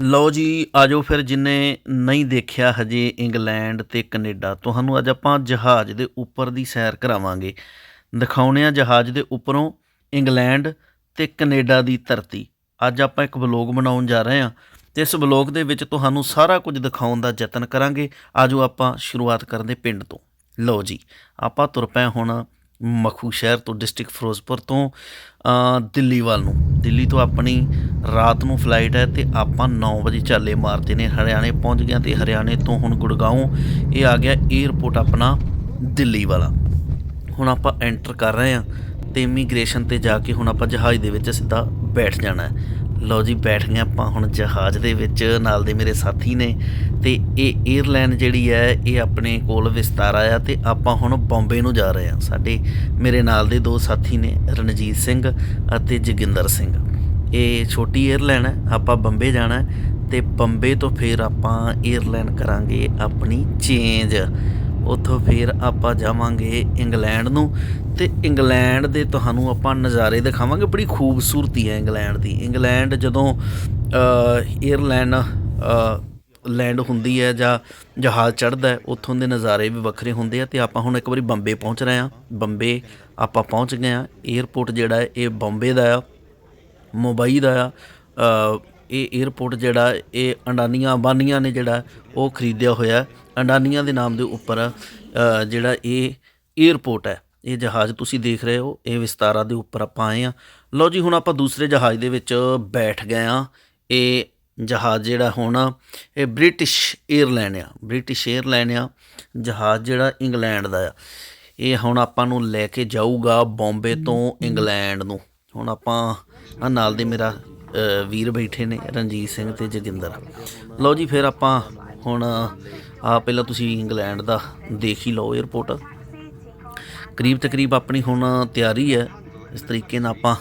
ਲਓ ਜੀ, ਆਜੋ ਫਿਰ ਜਿਨੇ ਨਹੀਂ ਦੇਖਿਆ ਹਜੇ ਇੰਗਲੈਂਡ ਤੇ ਕੈਨੇਡਾ, ਤੁਹਾਨੂੰ ਅੱਜ ਆਪਾਂ ਜਹਾਜ਼ ਦੇ ਉੱਪਰ ਦੀ ਸੈਰ ਕਰਾਵਾਂਗੇ। ਦਿਖਾਉਣੇ ਆ ਜਹਾਜ਼ ਦੇ ਉੱਪਰੋਂ ਇੰਗਲੈਂਡ ਤੇ ਕੈਨੇਡਾ ਦੀ ਧਰਤੀ। ਅੱਜ ਆਪਾਂ ਇੱਕ ਵਲੌਗ ਬਣਾਉਣ ਜਾ ਰਹੇ ਹਾਂ। ਤੇ ਇਸ ਵਲੌਗ ਦੇ ਵਿੱਚ ਤੁਹਾਨੂੰ ਸਾਰਾ ਕੁਝ ਦਿਖਾਉਣ ਦਾ ਯਤਨ ਕਰਾਂਗੇ। ਆਜੋ ਆਪਾਂ ਸ਼ੁਰੂਆਤ ਕਰਦੇ ਪਿੰਡ ਤੋਂ। ਲਓ ਜੀ, ਆਪਾਂ ਤੁਰ ਪਏ ਹੁਣ ਮਖੂ ਸ਼ਹਿਰ ਤੋਂ ਡਿਸਟ੍ਰਿਕਟ ਫਿਰੋਜ਼ਪੁਰ ਤੋਂ ਦਿੱਲੀ ਵੱਲ ਨੂੰ। ਦਿੱਲੀ ਤੋਂ ਆਪਣੀ ਰਾਤ ਨੂੰ ਫਲਾਈਟ ਹੈ ਤੇ ਆਪਾਂ 9 ਵਜੇ ਚਾਲੇ ਮਾਰਦੇ ਨੇ। ਹਰਿਆਣੇ ਪਹੁੰਚ ਗਿਆ ਤੇ ਹਰਿਆਣੇ ਤੋਂ ਹੁਣ ਗੁੜਗਾਉਂ, ਇਹ ਆ ਗਿਆ 에ਅਰਪੋਰਟ ਆਪਣਾ ਦਿੱਲੀ ਵਾਲਾ ਹੁਣ ਆਪਾਂ ਐਂਟਰ ਕਰ ਰਹੇ ਹਾਂ ਤੇ ਇਮੀਗ੍ਰੇਸ਼ਨ ਤੇ ਜਾ ਕੇ ਹੁਣ ਆਪਾਂ ਜਹਾਜ਼ ਦੇ ਵਿੱਚ ਸਿੱਧਾ ਬੈਠ ਜਾਣਾ ਹੈ। ਲਓ ਜੀ, ਬੈਠ ਗਏ ਆਪਾਂ ਹੁਣ ਜਹਾਜ਼ ਦੇ ਵਿੱਚ, ਨਾਲ ਦੇ ਮੇਰੇ ਸਾਥੀ ਨੇ। ਤੇ ਇਹ 에ਅਰਲਾਈਨ ਜਿਹੜੀ ਹੈ, ਇਹ ਆਪਣੇ ਕੋਲ ਵਿਸਤਾਰ ਆ ਤੇ ਆਪਾਂ ਹੁਣ ਬੰਬੇ ਨੂੰ ਜਾ ਰਹੇ ਹਾਂ। ਸਾਡੇ ਮੇਰੇ ਨਾਲ ਦੇ ਦੋ ਸਾਥੀ ਨੇ, ਰਣਜੀਤ ਸਿੰਘ ਅਤੇ ਜਗਿੰਦਰ ਸਿੰਘ। ਇਹ ਛੋਟੀ 에ਅਰਲਾਈਨ ਹੈ, ਆਪਾਂ ਬੰਬੇ ਜਾਣਾ ਤੇ ਬੰਬੇ ਤੋਂ ਫਿਰ ਆਪਾਂ 에ਅਰਲਾਈਨ ਕਰਾਂਗੇ ਆਪਣੀ ਚੇਂਜ ਉੱਥੋਂ ਫਿਰ ਆਪਾਂ ਜਾਵਾਂਗੇ ਇੰਗਲੈਂਡ ਨੂੰ। ਤੇ ਇੰਗਲੈਂਡ ਦੇ ਤੁਹਾਨੂੰ ਆਪਾਂ ਨਜ਼ਾਰੇ ਦਿਖਾਵਾਂਗੇ। ਬੜੀ ਖੂਬਸੂਰਤੀ ਹੈ ਇੰਗਲੈਂਡ ਦੀ। ਇੰਗਲੈਂਡ ਜਦੋਂ ਏਅਰਲਾਈਨ ਲੈਂਡ ਹੁੰਦੀ ਹੈ ਜਾਂ ਜਹਾਜ਼ ਚੜਦਾ ਉੱਥੋਂ ਦੇ ਨਜ਼ਾਰੇ ਵੀ ਵੱਖਰੇ ਹੁੰਦੇ ਆ। ਤੇ ਆਪਾਂ ਹੁਣ ਇੱਕ ਵਾਰੀ ਬੰਬੇ ਪਹੁੰਚ ਰਹੇ ਆ ਬੰਬੇ ਆਪਾਂ ਪਹੁੰਚ ਗਏ ਆ 에ਅਰਪੋਰਟ ਜਿਹੜਾ ਇਹ ਬੰਬੇ ਦਾ ਆ, ਮੁੰਬਈ ਦਾ ਆ। ਇਹ 에ਅਰਪੋਰਟ ਜਿਹੜਾ, ਇਹ ਅੰਡਾਨੀਆਂ ਅੰਬਾਨੀਆਂ ਨੇ ਜਿਹੜਾ, ਉਹ ਖਰੀਦਿਆ ਹੋਇਆ। ਅੰਡਾਨੀਆਂ ਦੇ ਨਾਮ ਦੇ ਉੱਪਰ ਜਿਹੜਾ ਇਹ 에ਅਰਪੋਰਟ ਹੈ। ਇਹ ਜਹਾਜ਼ ਤੁਸੀਂ ਦੇਖ ਰਹੇ ਹੋ, ਇਹ ਵਿਸਤਾਰਾ ਦੇ ਉੱਪਰ ਆਪਾਂ ਆਏ ਆ ਲਓ ਜੀ, ਹੁਣ ਆਪਾਂ ਦੂਸਰੇ ਜਹਾਜ਼ ਦੇ ਵਿੱਚ ਬੈਠ ਗਏ ਆ ਇਹ ਜਹਾਜ਼ ਜਿਹੜਾ ਹੁਣ ਇਹ ਬ੍ਰਿਟਿਸ਼ 에ਅਰਲਾਈਨ ਆ। ਬ੍ਰਿਟਿਸ਼ 에ਅਰਲਾਈਨ ਆ, ਜਹਾਜ਼ ਜਿਹੜਾ ਇੰਗਲੈਂਡ ਦਾ ਆ। ਇਹ ਹੁਣ ਆਪਾਂ ਨੂੰ ਲੈ ਕੇ ਜਾਊਗਾ ਬੰਬੇ ਤੋਂ ਇੰਗਲੈਂਡ ਨੂੰ। ਹੁਣ ਆਪਾਂ ਆ ਨਾਲ ਦੇ ਮੇਰਾ ਵੀਰ ਬੈਠੇ ਨੇ, ਰਣਜੀਤ ਸਿੰਘ ਤੇ ਜਗਿੰਦਰ। ਲਓ ਜੀ, ਫਿਰ ਆਪਾਂ ਹੁਣ ਆ ਪਹਿਲਾਂ ਤੁਸੀਂ ਇੰਗਲੈਂਡ ਦਾ ਦੇਖ ਹੀ ਲਓ 에어ਪੋਰਟ ਕਰੀਬ ਤਕਰੀਬ ਆਪਣੀ ਹੁਣ ਤਿਆਰੀ ਹੈ। ਇਸ ਤਰੀਕੇ ਨਾਲ ਆਪਾਂ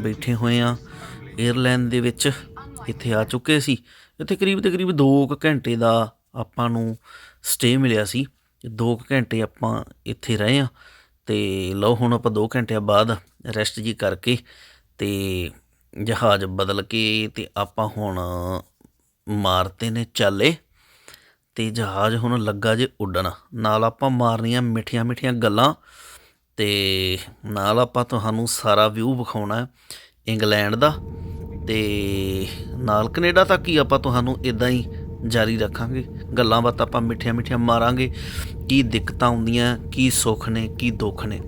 ਬੈਠੇ ਹੋਏ ਆ 에ਅਰਲਾਈਨ ਦੇ ਵਿੱਚ ਇੱਥੇ ਆ ਚੁੱਕੇ ਸੀ। ਇੱਥੇ ਕਰੀਬ ਤਕਰੀਬ 2 ਘੰਟੇ ਦਾ ਆਪਾਂ ਨੂੰ ਸਟੇ ਮਿਲਿਆ ਸੀ। 2 ਘੰਟੇ ਆਪਾਂ ਇੱਥੇ ਰਹੇ ਆ ਤੇ ਲਓ ਹੁਣ ਆਪਾਂ 2 ਘੰਟਿਆਂ ਬਾਅਦ ਰੈਸਟ ਜੀ ਕਰਕੇ ਤੇ ਜਹਾਜ਼ ਬਦਲ ਕੇ ਤੇ ਆਪਾਂ ਹੁਣ ਮਾਰਤੇ ਨੇ ਚਾਲੇ। ਤੇ ਜਹਾਜ਼ ਹੁਣ ਲੱਗਾ ਜੇ ਉੱਡਣ। ਨਾਲ ਆਪਾਂ ਮਾਰਨੀਆਂ ਮਿੱਠੀਆਂ ਮਿੱਠੀਆਂ ਗੱਲਾਂ ਤੇ ਨਾਲ ਆਪਾਂ ਤੁਹਾਨੂੰ ਸਾਰਾ ਵਿਊ ਵਿਖਾਉਣਾ ਹੈ ਇੰਗਲੈਂਡ ਦਾ ਤੇ ਨਾਲ ਕੈਨੇਡਾ ਤੱਕ ਹੀ ਆਪਾਂ ਤੁਹਾਨੂੰ ਇਦਾਂ ਹੀ ਜਾਰੀ ਰੱਖਾਂਗੇ। ਗੱਲਾਂ ਬਾਤਾਂ ਆਪਾਂ ਮਿੱਠੀਆਂ ਮਿੱਠੀਆਂ ਮਾਰਾਂਗੇ, ਕੀ ਦਿੱਕਤਾਂ ਆਉਂਦੀਆਂ, ਕੀ ਸੁੱਖ ਨੇ, ਕੀ ਦੁੱਖ ਨੇ,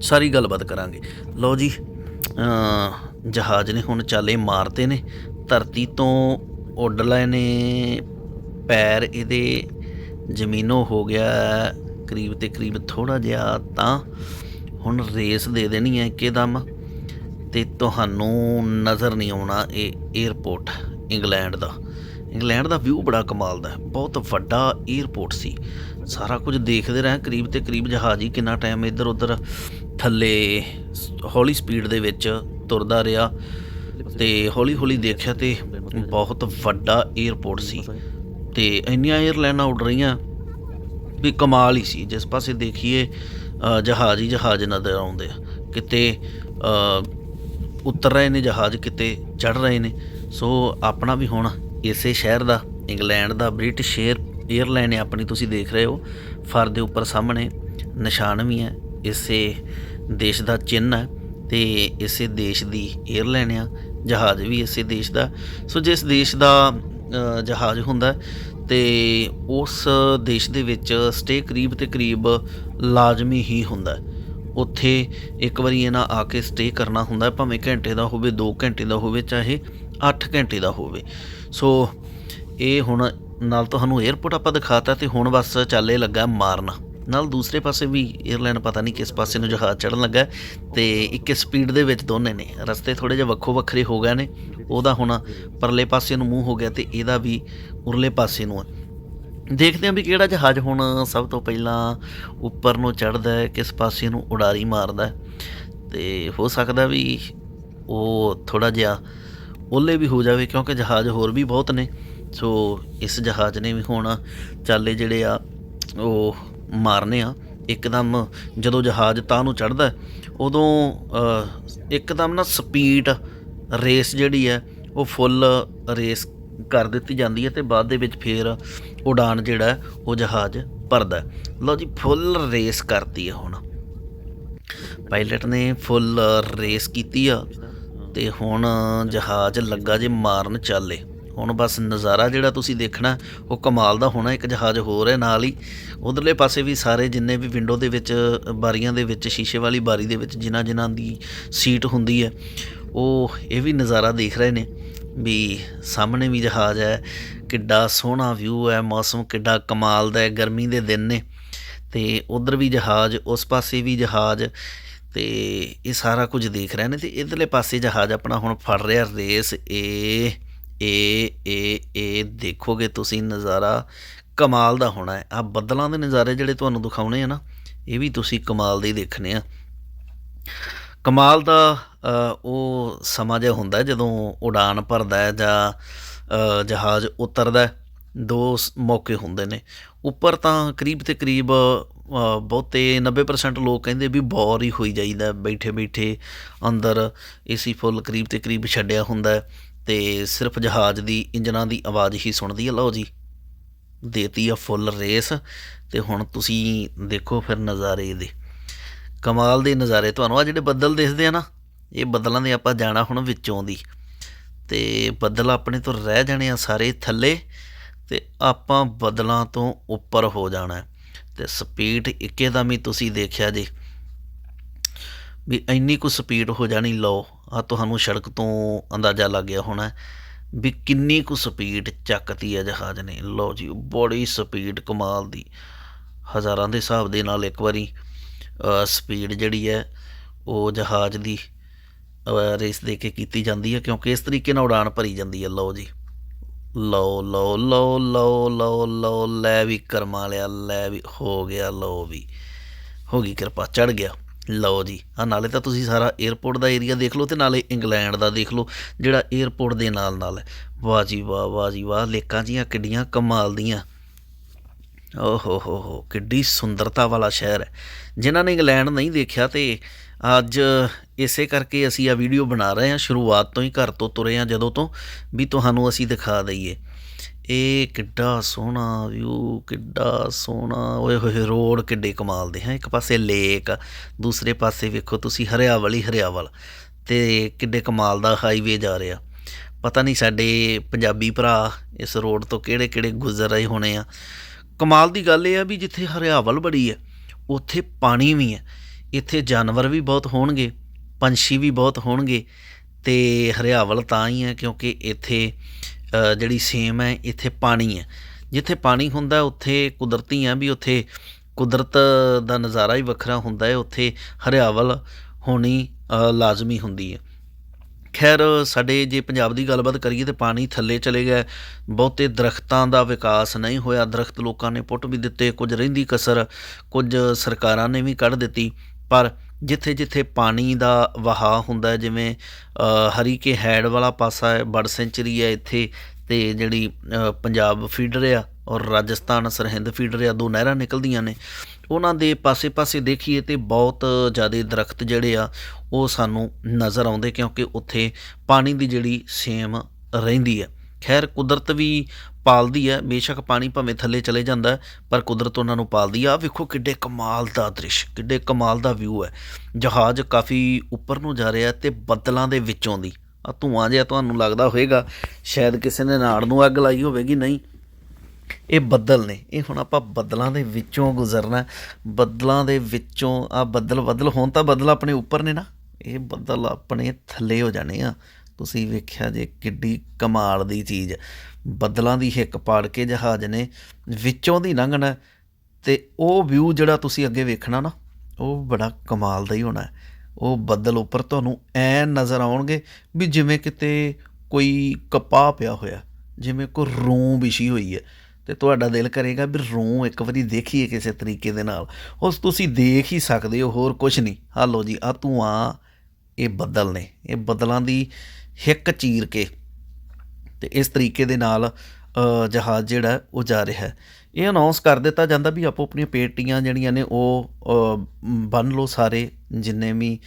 ਸਾਰੀ ਗੱਲਬਾਤ ਕਰਾਂਗੇ। ਲਓ ਜੀ ਜਹਾਜ਼ ਨੇ ਹੁਣ ਚਾਲੇ ਮਾਰਤੇ ਨੇ, ਧਰਤੀ ਤੋਂ ਉੱਡ ਲਏ ਨੇ ਪੈਰ ਇਹਦੇ ਜ਼ਮੀਨੋਂ ਹੋ ਗਿਆ ਕਰੀਬ ਤੇ ਕਰੀਬ ਥੋੜਾ ਜਿਹਾ, ਤਾਂ ਹੁਣ ਰੇਸ ਦੇ ਦੇਣੀ ਹੈ ਕਿਦਮ ਤੇ ਤੁਹਾਨੂੰ ਨਜ਼ਰ ਨਹੀਂ ਆਉਣਾ ਇਹ 에어ਪੋਰਟ ਇੰਗਲੈਂਡ ਦਾ। ਇੰਗਲੈਂਡ ਦਾ ਵਿਊ ਬੜਾ ਕਮਾਲ ਦਾ ਬਹੁਤ ਵੱਡਾ 에어ਪੋਰਟ ਸੀ। ਸਾਰਾ ਕੁਝ ਦੇਖਦੇ ਰਹੇ, ਕਰੀਬ ਤੇ ਕਰੀਬ ਜਹਾਜ਼ ਹੀ ਕਿੰਨਾ ਟਾਈਮ ਇੱਧਰ ਉੱਧਰ ਥੱਲੇ ਹੌਲੀ ਸਪੀਡ ਦੇ ਵਿੱਚ ਤੁਰਦਾ ਰਿਹਾ ਤੇ ਹੌਲੀ ਹੌਲੀ ਦੇਖਿਆ ਤੇ ਬਹੁਤ ਵੱਡਾ 에어ਪੋਰਟ ਸੀ। ਤੇ ਇੰਨੀਆਂ 에ਅਰਲਾਈਨਾਂ ਉੱਡ ਰਹੀਆਂ ਵੀ ਕਮਾਲ ਹੀ ਸੀ। ਜਿਸ ਪਾਸੇ ਦੇਖੀਏ ਜਹਾਜ਼ ਹੀ ਜਹਾਜ਼ ਨਜ਼ਰ ਆਉਂਦੇ ਆ। ਕਿਤੇ ਉਤਰ ਰਹੇ ਨੇ ਜਹਾਜ਼, ਕਿਤੇ ਚੜ ਰਹੇ ਨੇ। ਸੋ ਆਪਣਾ ਵੀ ਹੁਣ ਇਸੇ ਸ਼ਹਿਰ ਦਾ, ਇੰਗਲੈਂਡ ਦਾ, ਬ੍ਰਿਟਿਸ਼ ਏਅਰ 에ਅਰਲਾਈਨ ਹੈ ਆਪਣੀ, ਤੁਸੀਂ ਦੇਖ ਰਹੇ ਹੋ। ਫਰ ਦੇ ਉੱਪਰ ਸਾਹਮਣੇ ਨਿਸ਼ਾਨ ਵੀ ਹੈ। ਇਸੇ ਦੇਸ਼ ਦਾ ਚਿੰਨ ਹੈ ਤੇ ਇਸੇ ਦੇਸ਼ ਦੀ 에ਅਰਲਾਈਨ ਆ। ਜਹਾਜ਼ ਵੀ ਇਸੇ ਦੇਸ਼ ਦਾ। ਸੋ ਜਿਸ ਦੇਸ਼ ਦਾ ਜਹਾਜ਼ ਹੁੰਦਾ ਹੈ ਤੇ ਉਸ ਦੇਸ਼ ਦੇ ਵਿੱਚ ਸਟੇ ਕਰੀਬ ਤੇ ਕਰੀਬ ਲਾਜ਼ਮੀ ਹੀ ਹੁੰਦਾ ਉੱਥੇ ਇੱਕ ਵਾਰੀ ਇਹਨਾਂ ਆ ਕੇ ਸਟੇ ਕਰਨਾ ਹੁੰਦਾ ਭਾਵੇਂ ਘੰਟੇ ਦਾ ਹੋਵੇ 2 ਘੰਟੇ ਦਾ ਹੋਵੇ, ਚਾਹੇ 8 ਘੰਟੇ ਦਾ ਹੋਵੇ। ਸੋ ਇਹ ਹੁਣ ਨਾਲ ਤੁਹਾਨੂੰ 에ਅਰਪੋਰਟ ਆਪਾਂ ਦਿਖਾਤਾ ਤੇ ਹੁਣ ਬਸ ਚਾਲੇ ਲੱਗਾ ਮਾਰਨਾ। ਨਾਲ ਦੂਸਰੇ ਪਾਸੇ ਵੀ 에ਅਰਲਾਈਨ ਪਤਾ ਨਹੀਂ ਕਿਸ ਪਾਸੇ ਨੂੰ ਜਹਾਜ਼ ਚੜਨ ਲੱਗਾ ਹੈ ਤੇ ਇੱਕ ਸਪੀਡ ਦੇ ਵਿੱਚ ਦੋਨੇ ਨੇ। ਰਸਤੇ ਥੋੜੇ ਜਿਹਾ ਵੱਖੋ ਵੱਖਰੇ ਹੋ ਗਏ ਨੇ, ਉਹਦਾ ਹੁਣ ਪਰਲੇ ਪਾਸੇ ਨੂੰ ਮੂੰਹ ਹੋ ਗਿਆ ਤੇ ਇਹਦਾ ਵੀ ਉਰਲੇ ਪਾਸੇ ਨੂੰ ਹੈ ਦੇਖਦੇ ਹਾਂ ਵੀ ਕਿਹੜਾ ਜਹਾਜ਼ ਹੁਣ ਸਭ ਤੋਂ ਪਹਿਲਾਂ ਉੱਪਰ ਨੂੰ ਚੜਦਾ ਹੈ, ਕਿਸ ਪਾਸੇ ਨੂੰ ਉਡਾਰੀ ਮਾਰਦਾ ਹੈ। ਤੇ ਹੋ ਸਕਦਾ ਵੀ ਉਹ ਥੋੜਾ ਜਿਹਾ ਉਹਲੇ ਵੀ ਹੋ ਜਾਵੇ, ਕਿਉਂਕਿ ਜਹਾਜ਼ ਹੋਰ ਵੀ ਬਹੁਤ ਨੇ। ਸੋ ਇਸ ਜਹਾਜ਼ ਨੇ ਵੀ ਹੁਣ ਚਾਲੇ ਜਿਹੜੇ ਆ, ਉਹ ਮਾਰਨੇ ਆ, ਇੱਕਦਮ ਜਦੋਂ ਜਹਾਜ਼ ਤਾਂ ਨੂੰ ਚੜਦਾ ਉਦੋਂ ਇੱਕਦਮ ਨਾ ਸਪੀਡ ਰੇਸ ਜਿਹੜੀ ਹੈ, ਉਹ ਫੁੱਲ ਰੇਸ ਕਰ ਦਿੱਤੀ ਜਾਂਦੀ ਹੈ ਤੇ ਬਾਅਦ ਦੇ ਵਿੱਚ ਫਿਰ ਉਡਾਨ ਜਿਹੜਾ ਉਹ ਜਹਾਜ਼ ਭਰਦਾ ਲਓ ਜੀ, ਫੁੱਲ ਰੇਸ ਕਰਤੀ ਹੈ ਹੁਣ। ਪਾਇਲਟ ਨੇ ਫੁੱਲ ਰੇਸ ਕੀਤੀ ਆ ਤੇ ਹੁਣ ਜਹਾਜ਼ ਲੱਗਾ ਜੇ ਮਾਰਨ ਚਾਲੇ। ਹੁਣ ਬਸ ਨਜ਼ਾਰਾ ਜਿਹੜਾ ਤੁਸੀਂ ਦੇਖਣਾ, ਉਹ ਕਮਾਲ ਦਾ ਹੋਣਾ, ਇੱਕ ਜਹਾਜ਼ ਹੋਰ ਹੈ ਨਾਲ ਹੀ। ਉਧਰਲੇ ਪਾਸੇ ਵੀ ਸਾਰੇ ਜਿੰਨੇ ਵੀ ਵਿੰਡੋ ਦੇ ਵਿੱਚ, ਬਾਰੀਆਂ ਦੇ ਵਿੱਚ, ਸ਼ੀਸ਼ੇ ਵਾਲੀ ਬਾਰੀ ਦੇ ਵਿੱਚ ਜਿਨ੍ਹਾਂ ਜਿਨ੍ਹਾਂ ਦੀ ਸੀਟ ਹੁੰਦੀ ਹੈ, ਉਹ ਇਹ ਵੀ ਨਜ਼ਾਰਾ ਦੇਖ ਰਹੇ ਨੇ ਵੀ ਸਾਹਮਣੇ ਵੀ ਜਹਾਜ਼ ਹੈ, ਕਿੱਡਾ ਸੋਹਣਾ ਵਿਊ ਹੈ, ਮੌਸਮ ਕਿੱਡਾ ਕਮਾਲ ਦਾ ਹੈ, ਗਰਮੀ ਦੇ ਦਿਨ ਨੇ। ਤੇ ਉਧਰ ਵੀ ਜਹਾਜ਼, ਉਸ ਪਾਸੇ ਵੀ ਜਹਾਜ਼, ਤੇ ਇਹ ਸਾਰਾ ਕੁਝ ਦੇਖ ਰਹੇ ਨੇ ਤੇ ਇਧਰਲੇ ਪਾਸੇ ਜਹਾਜ਼ ਆਪਣਾ ਹੁਣ ਫੜ ਰਿਹਾ, ਰੇਸ ਏ ਏ ਇਹ ਇਹ ਦੇਖੋਗੇ ਤੁਸੀਂ ਨਜ਼ਾਰਾ ਕਮਾਲ ਦਾ ਹੋਣਾ ਹੈ। ਆ ਬੱਦਲਾਂ ਦੇ ਨਜ਼ਾਰੇ ਜਿਹੜੇ ਤੁਹਾਨੂੰ ਦਿਖਾਉਣੇ ਆ ਨਾ, ਇਹ ਵੀ ਤੁਸੀਂ ਕਮਾਲ ਦੇ ਹੀ ਦੇਖਣੇ ਆ। ਕਮਾਲ ਦਾ ਉਹ ਸਮਾਂ ਜਿਹਾ ਹੁੰਦਾ ਜਦੋਂ ਉਡਾਨ ਭਰਦਾ ਹੈ ਜਾਂ ਜਹਾਜ਼ ਉਤਰਦਾ ਦੋ ਮੌਕੇ ਹੁੰਦੇ ਨੇ। ਉੱਪਰ ਤਾਂ ਕਰੀਬ ਤੇ ਕਰੀਬ ਬਹੁਤੇ 90% ਲੋਕ ਕਹਿੰਦੇ ਵੀ ਬੋਰ ਹੀ ਹੋਈ ਜਾਈਦਾ ਬੈਠੇ ਬੈਠੇ ਅੰਦਰ ਏਸੀ ਫੁੱਲ ਕਰੀਬ ਤੇ ਕਰੀਬ ਛੱਡਿਆ ਹੁੰਦਾ ਤੇ ਸਿਰਫ ਜਹਾਜ਼ ਦੀ ਇੰਜਨਾਂ ਦੀ ਆਵਾਜ਼ ਹੀ ਸੁਣਦੀ ਹੈ। ਲਓ ਜੀ, ਦੇਤੀ ਆ ਫੁੱਲ ਰੇਸ ਤੇ ਹੁਣ ਤੁਸੀਂ ਦੇਖੋ ਫਿਰ ਨਜ਼ਾਰੇ ਇਹਦੇ। ਕਮਾਲ ਦੇ ਨਜ਼ਾਰੇ ਤੁਹਾਨੂੰ। ਆ ਜਿਹੜੇ ਬੱਦਲ ਦਿਖਦੇ ਆ ਨਾ, ਇਹ ਬੱਦਲਾਂ ਦੇ ਆਪਾਂ ਜਾਣਾ ਹੁਣ ਵਿੱਚੋਂ ਦੀ। ਤੇ ਬੱਦਲ ਆਪਣੇ ਤੋਂ ਰਹਿ ਜਾਣੇ ਆ ਸਾਰੇ ਥੱਲੇ ਤੇ ਆਪਾਂ ਬੱਦਲਾਂ ਤੋਂ ਉੱਪਰ ਹੋ ਜਾਣਾ। ਹੈ। ਤੇ ਸਪੀਡ ਇੱਕੇਦਮ ਹੀ ਤੁਸੀਂ ਦੇਖਿਆ ਜੀ ਵੀ ਇੰਨੀ ਕੁ ਸਪੀਡ ਹੋ ਜਾਣੀ। ਲਓ ਆ ਤੁਹਾਨੂੰ ਸੜਕ ਤੋਂ ਅੰਦਾਜ਼ਾ ਲੱਗ ਗਿਆ ਹੋਣਾ ਵੀ ਕਿੰਨੀ ਕੁ ਸਪੀਡ ਚੱਕਤੀ ਹੈ ਜਹਾਜ਼ ਨੇ। ਲਓ ਜੀ, ਬੜੀ ਸਪੀਡ ਕਮਾਲ ਦੀ। ਹਜ਼ਾਰਾਂ ਦੇ ਹਿਸਾਬ ਦੇ ਨਾਲ ਇੱਕ ਵਾਰੀ ਸਪੀਡ ਜਿਹੜੀ ਹੈ, ਉਹ ਜਹਾਜ਼ ਦੀ ਰੇਸ ਦੇ ਕੇ ਕੀਤੀ ਜਾਂਦੀ ਹੈ ਕਿਉਂਕਿ ਇਸ ਤਰੀਕੇ ਨਾਲ ਉਡਾਨ ਭਰੀ ਜਾਂਦੀ ਹੈ। ਲਓ ਜੀ। ਲਓ ਲਓ ਲਓ ਲਓ ਲਓ ਲਓ, ਲੈ ਵੀ ਕਰਮਾ ਲਿਆ ਲੈ ਵੀ, ਹੋ ਗਿਆ, ਲਓ ਵੀ। ਹੋ ਗਈ ਕਿਰਪਾ ਚੜ ਗਿਆ। ਲਓ ਜੀ ਆ ਨਾਲੇ ਤਾਂ ਤੁਸੀਂ ਸਾਰਾ 에ਅਰਪੋਰਟ ਦਾ ਏਰੀਆ ਦੇਖ ਲਓ ਤੇ ਨਾਲੇ ਇੰਗਲੈਂਡ ਦਾ ਦੇਖ ਲਓ, ਜਿਹੜਾ 에ਅਰਪੋਰਟ ਦੇ ਨਾਲ ਨਾਲ ਹੈ। ਵਾਹ ਜੀ ਵਾਹ ਵਾਹ ਜੀ ਵਾਹ, ਲੇਕਾਂ ਜੀਆਂ ਕਿੱਡੀਆਂ ਕਮਾਲ ਦੀਆਂ। ਓਹੋ ਹੋ ਹੋ ਕਿੱਡੀ ਸੁੰਦਰਤਾ ਵਾਲਾ ਸ਼ਹਿਰ ਹੈ। ਜਿਨ੍ਹਾਂ ਨੇ ਇੰਗਲੈਂਡ ਨਹੀਂ ਦੇਖਿਆ ਤੇ ਅੱਜ ਇਸੇ ਕਰਕੇ ਅਸੀਂ ਆ ਵੀਡੀਓ ਬਣਾ ਰਹੇ ਹਾਂ, ਸ਼ੁਰੂਆਤ ਤੋਂ ਹੀ ਘਰ ਤੋਂ ਤੁਰੇ ਹਾਂ, ਜਦੋਂ ਤੋਂ ਵੀ ਤੁਹਾਨੂੰ ਅਸੀਂ ਦਿਖਾ ਦਈਏ। ਇਹ ਕਿੱਡਾ ਸੋਹਣਾ ਵਿਊ ਕਿੱਡਾ ਸੋਹਣਾ। ਓਏ ਹੋਏ ਰੋਡ ਕਿੱਡੇ ਕਮਾਲ ਦੇ ਹੈ। ਇੱਕ ਪਾਸੇ ਲੇਕ ਦੂਸਰੇ ਪਾਸੇ ਵੇਖੋ ਤੁਸੀਂ ਹਰਿਆਵਲ ਹੀ ਹਰਿਆਵਲ। ਤੇ ਕਿੱਡੇ ਕਮਾਲ ਦਾ ਹਾਈਵੇ ਜਾ ਰਿਹਾ। ਪਤਾ ਨਹੀਂ ਸਾਡੇ ਪੰਜਾਬੀ ਭਰਾ ਇਸ ਰੋਡ ਤੋਂ ਕਿਹੜੇ ਕਿਹੜੇ ਗੁਜ਼ਰ ਰਹੇ ਹੋਣੇ ਆ। ਕਮਾਲ ਦੀ ਗੱਲ ਇਹ ਆ ਵੀ ਜਿੱਥੇ ਹਰਿਆਵਲ ਬੜੀ ਹੈ, ਉੱਥੇ ਪਾਣੀ ਵੀ ਹੈ। ਇੱਥੇ ਜਾਨਵਰ ਵੀ ਬਹੁਤ ਹੋਣਗੇ, ਪੰਛੀ ਵੀ ਬਹੁਤ ਹੋਣਗੇ। ਤੇ ਹਰਿਆਵਲ ਤਾਂ ਹੀ ਹੈ ਕਿਉਂਕਿ ਇੱਥੇ ਜਿਹੜੀ ਸੇਮ ਹੈ, ਇੱਥੇ ਪਾਣੀ ਹੈ। ਜਿੱਥੇ ਪਾਣੀ ਹੁੰਦਾ, ਉੱਥੇ ਕੁਦਰਤੀ ਆ ਵੀ ਉੱਥੇ ਕੁਦਰਤ ਦਾ ਨਜ਼ਾਰਾ ਹੀ ਵੱਖਰਾ ਹੁੰਦਾ ਹੈ। ਉੱਥੇ ਹਰਿਆਵਲ ਹੋਣੀ ਲਾਜ਼ਮੀ ਹੁੰਦੀ ਹੈ। ਖੈਰ, ਸਾਡੇ ਜੇ ਪੰਜਾਬ ਦੀ ਗੱਲਬਾਤ ਕਰੀਏ ਤੇ ਪਾਣੀ ਥੱਲੇ ਚਲੇ ਗਿਆ। ਬਹੁਤੇ ਦਰਖਤਾਂ ਦਾ ਵਿਕਾਸ ਨਹੀਂ ਹੋਇਆ। ਦਰਖਤ ਲੋਕਾਂ ਨੇ ਪੁੱਟ ਵੀ ਦਿੱਤੇ, ਕੁਝ ਰਹਿੰਦੀ ਕਸਰ, ਕੁਝ ਸਰਕਾਰਾਂ ਨੇ ਵੀ ਕੱਢ ਦਿੱਤੀ। ਪਰ ਜਿੱਥੇ ਜਿੱਥੇ ਪਾਣੀ ਦਾ ਵਹਾਅ ਹੁੰਦਾ ਹੈ ਜਿਵੇਂ ਅ, ਹਰੀਕੇ ਹੈਡ ਵਾਲਾ ਪਾਸਾ ਹੈ ਬਰਡ ਸੈਂਚਰੀ ਹੈ ਇੱਥੇ ਅਤੇ ਜਿਹੜੀ ਪੰਜਾਬ ਫੀਡਰ ਆ ਔਰ ਰਾਜਸਥਾਨ ਸਰਹਿੰਦ ਫੀਡਰ ਆ ਦੋ ਨਹਿਰਾਂ ਨਿਕਲਦੀਆਂ ਨੇ। ਉਹਨਾਂ ਦੇ ਪਾਸੇ-ਪਾਸੇ ਦੇਖੀਏ ਤੇ ਬਹੁਤ ਜ਼ਿਆਦਾ ਦਰਖਤ ਜਿਹੜੇ ਆ ਉਹ ਸਾਨੂੰ ਨਜ਼ਰ ਆਉਂਦੇ ਕਿਉਂਕਿ ਉੱਥੇ ਪਾਣੀ ਦੀ ਜਿਹੜੀ ਸੇਮ ਰਹਿੰਦੀ ਹੈ। ਖੈਰ ਕੁਦਰਤ ਵੀ ਪਾਲਦੀ ਹੈ, ਬੇਸ਼ੱਕ ਪਾਣੀ ਭਾਵੇਂ ਥੱਲੇ ਚਲੇ ਜਾਂਦਾ ਪਰ ਕੁਦਰਤ ਉਹਨਾਂ ਨੂੰ ਪਾਲਦੀ ਆ ਆਹ ਵੇਖੋ ਕਿੱਡੇ ਕਮਾਲ ਦਾ ਦ੍ਰਿਸ਼, ਕਿੱਡੇ ਕਮਾਲ ਦਾ ਵਿਊ ਹੈ। ਜਹਾਜ਼ ਕਾਫੀ ਉੱਪਰ ਨੂੰ ਜਾ ਰਿਹਾ ਤੇ ਬੱਦਲਾਂ ਦੇ ਵਿੱਚੋਂ ਦੀ। ਆ ਧੂਆਂ ਜਿਹਾ ਤੁਹਾਨੂੰ ਲੱਗਦਾ ਹੋਵੇਗਾ, ਸ਼ਾਇਦ ਕਿਸੇ ਨੇ ਨਾੜ ਨੂੰ ਅੱਗ ਲਾਈ ਹੋਵੇਗੀ, ਨਹੀਂ। ਇਹ ਬੱਦਲ ਨੇ। ਇਹ ਹੁਣ ਆਪਾਂ ਬੱਦਲਾਂ ਦੇ ਵਿੱਚੋਂ ਗੁਜ਼ਰਨਾ ਬੱਦਲਾਂ ਦੇ ਵਿੱਚੋਂ ਆ ਬੱਦਲ ਬੱਦਲ ਹੋਣ ਤਾਂ ਬੱਦਲ ਆਪਣੇ ਉੱਪਰ ਨੇ ਨਾ। ਇਹ ਬੱਦਲ ਆਪਣੇ ਥੱਲੇ ਹੋ ਜਾਣੇ ਆ। ਤੁਸੀਂ ਵੇਖਿਆ ਜੇ ਕਿੱਡੀ ਕਮਾਲ ਦੀ ਚੀਜ਼। ਬੱਦਲਾਂ ਦੀ ਹਿੱਕ ਪਾੜ ਕੇ ਜਹਾਜ਼ ਨੇ ਵਿੱਚੋਂ ਦੀ ਲੰਘਣਾ ਹੈ ਤੇ ਉਹ ਵਿਊ ਜਿਹੜਾ ਤੁਸੀਂ ਅੱਗੇ ਵੇਖਣਾ ਨਾ, ਉਹ ਬੜਾ ਕਮਾਲ ਦਾ ਹੀ ਹੋਣਾ ਉਹ ਬੱਦਲ ਉੱਪਰ ਤੁਹਾਨੂੰ ਐ ਨਜ਼ਰ ਆਉਣਗੇ ਵੀ ਜਿਵੇਂ ਕਿਤੇ ਕੋਈ ਕਪਾਹ ਪਿਆ ਹੋਇਆ, ਜਿਵੇਂ ਕੋਈ ਰੂੰ ਵਿਛੀ ਹੋਈ ਹੈ ਤੇ ਤੁਹਾਡਾ ਦਿਲ ਕਰੇਗਾ ਵੀ ਰੂੰ ਇੱਕ ਵਾਰੀ ਦੇਖੀਏ ਕਿਸੇ ਤਰੀਕੇ ਦੇ ਨਾਲ। ਉਸ ਤੁਸੀਂ ਦੇਖ ਹੀ ਸਕਦੇ ਹੋ, ਹੋਰ ਕੁਝ ਨਹੀਂ। ਆਹ ਲਓ ਜੀ, ਆ ਧੂਆਂ, ਇਹ ਬੱਦਲ ਨੇ। ਇਹ ਬੱਦਲਾਂ ਦੀ ਹਿੱਕ ਚੀਰ ਕੇ ਤੇ ਇਸ ਤਰੀਕੇ ਦੇ ਨਾਲ ਜਹਾਜ਼ ਜਿਹੜਾ ਉਹ ਜਾ ਰਿਹਾ। ਹੈ ਇਹ ਅਨਾਉਂਸ ਕਰ ਦਿੱਤਾ ਜਾਂਦਾ ਵੀ ਆਪੋ ਆਪਣੀਆਂ ਪੇਟੀਆਂ ਜਿਹੜੀਆਂ ਨੇ ਉਹ ਅ, ਬੰਨ ਲਓ ਸਾਰੇ ਜਿੰਨੇ ਵੀ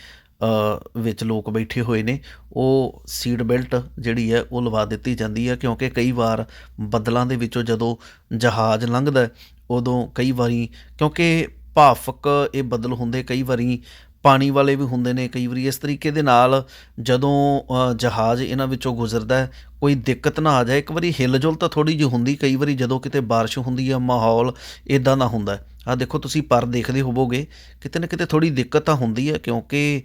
ਵਿੱਚ ਲੋਕ ਬੈਠੇ ਹੋਏ ਨੇ ਉਹ ਸੀਟ ਬੈਲਟ ਜਿਹੜੀ ਹੈ ਉਹ ਲਵਾ ਦਿੱਤੀ ਜਾਂਦੀ ਹੈ ਕਿਉਂਕਿ ਕਈ ਵਾਰ ਬੱਦਲਾਂ ਦੇ ਵਿੱਚੋਂ ਜਦੋਂ ਜਹਾਜ਼ ਲੰਘਦਾ ਉਦੋਂ ਕਈ ਵਾਰੀ ਕਿਉਂਕਿ ਭਾਫਕ ਇਹ ਬੱਦਲ ਹੁੰਦੇ ਕਈ ਵਾਰੀ ਪਾਣੀ ਵਾਲੇ ਵੀ ਹੁੰਦੇ ਨੇ ਕਈ ਵਾਰੀ। ਇਸ ਤਰੀਕੇ ਦੇ ਨਾਲ ਜਦੋਂ ਜਹਾਜ਼ ਇਹਨਾਂ ਵਿੱਚੋਂ ਗੁਜ਼ਰਦਾ ਕੋਈ ਦਿੱਕਤ ਨਾ ਆ ਜਾਏ। ਇੱਕ ਵਾਰੀ ਹਿਲਜੁਲ ਤਾਂ ਥੋੜੀ ਜਿਹੀ ਹੁੰਦੀ, ਕਈ ਵਾਰੀ ਜਦੋਂ ਕਿਤੇ ਬਾਰਿਸ਼ ਹੁੰਦੀ ਹੈ ਮਾਹੌਲ ਇਦਾਂ ਦਾ ਹੁੰਦਾ ਆ ਦੇਖੋ, ਤੁਸੀਂ ਪਰ ਦੇਖਦੇ ਹੋਵੋਗੇ, ਕਿਤੇ ਨਾ ਕਿਤੇ ਥੋੜੀ ਦਿੱਕਤ ਤਾਂ ਹੁੰਦੀ ਹੈ, ਕਿਉਂਕਿ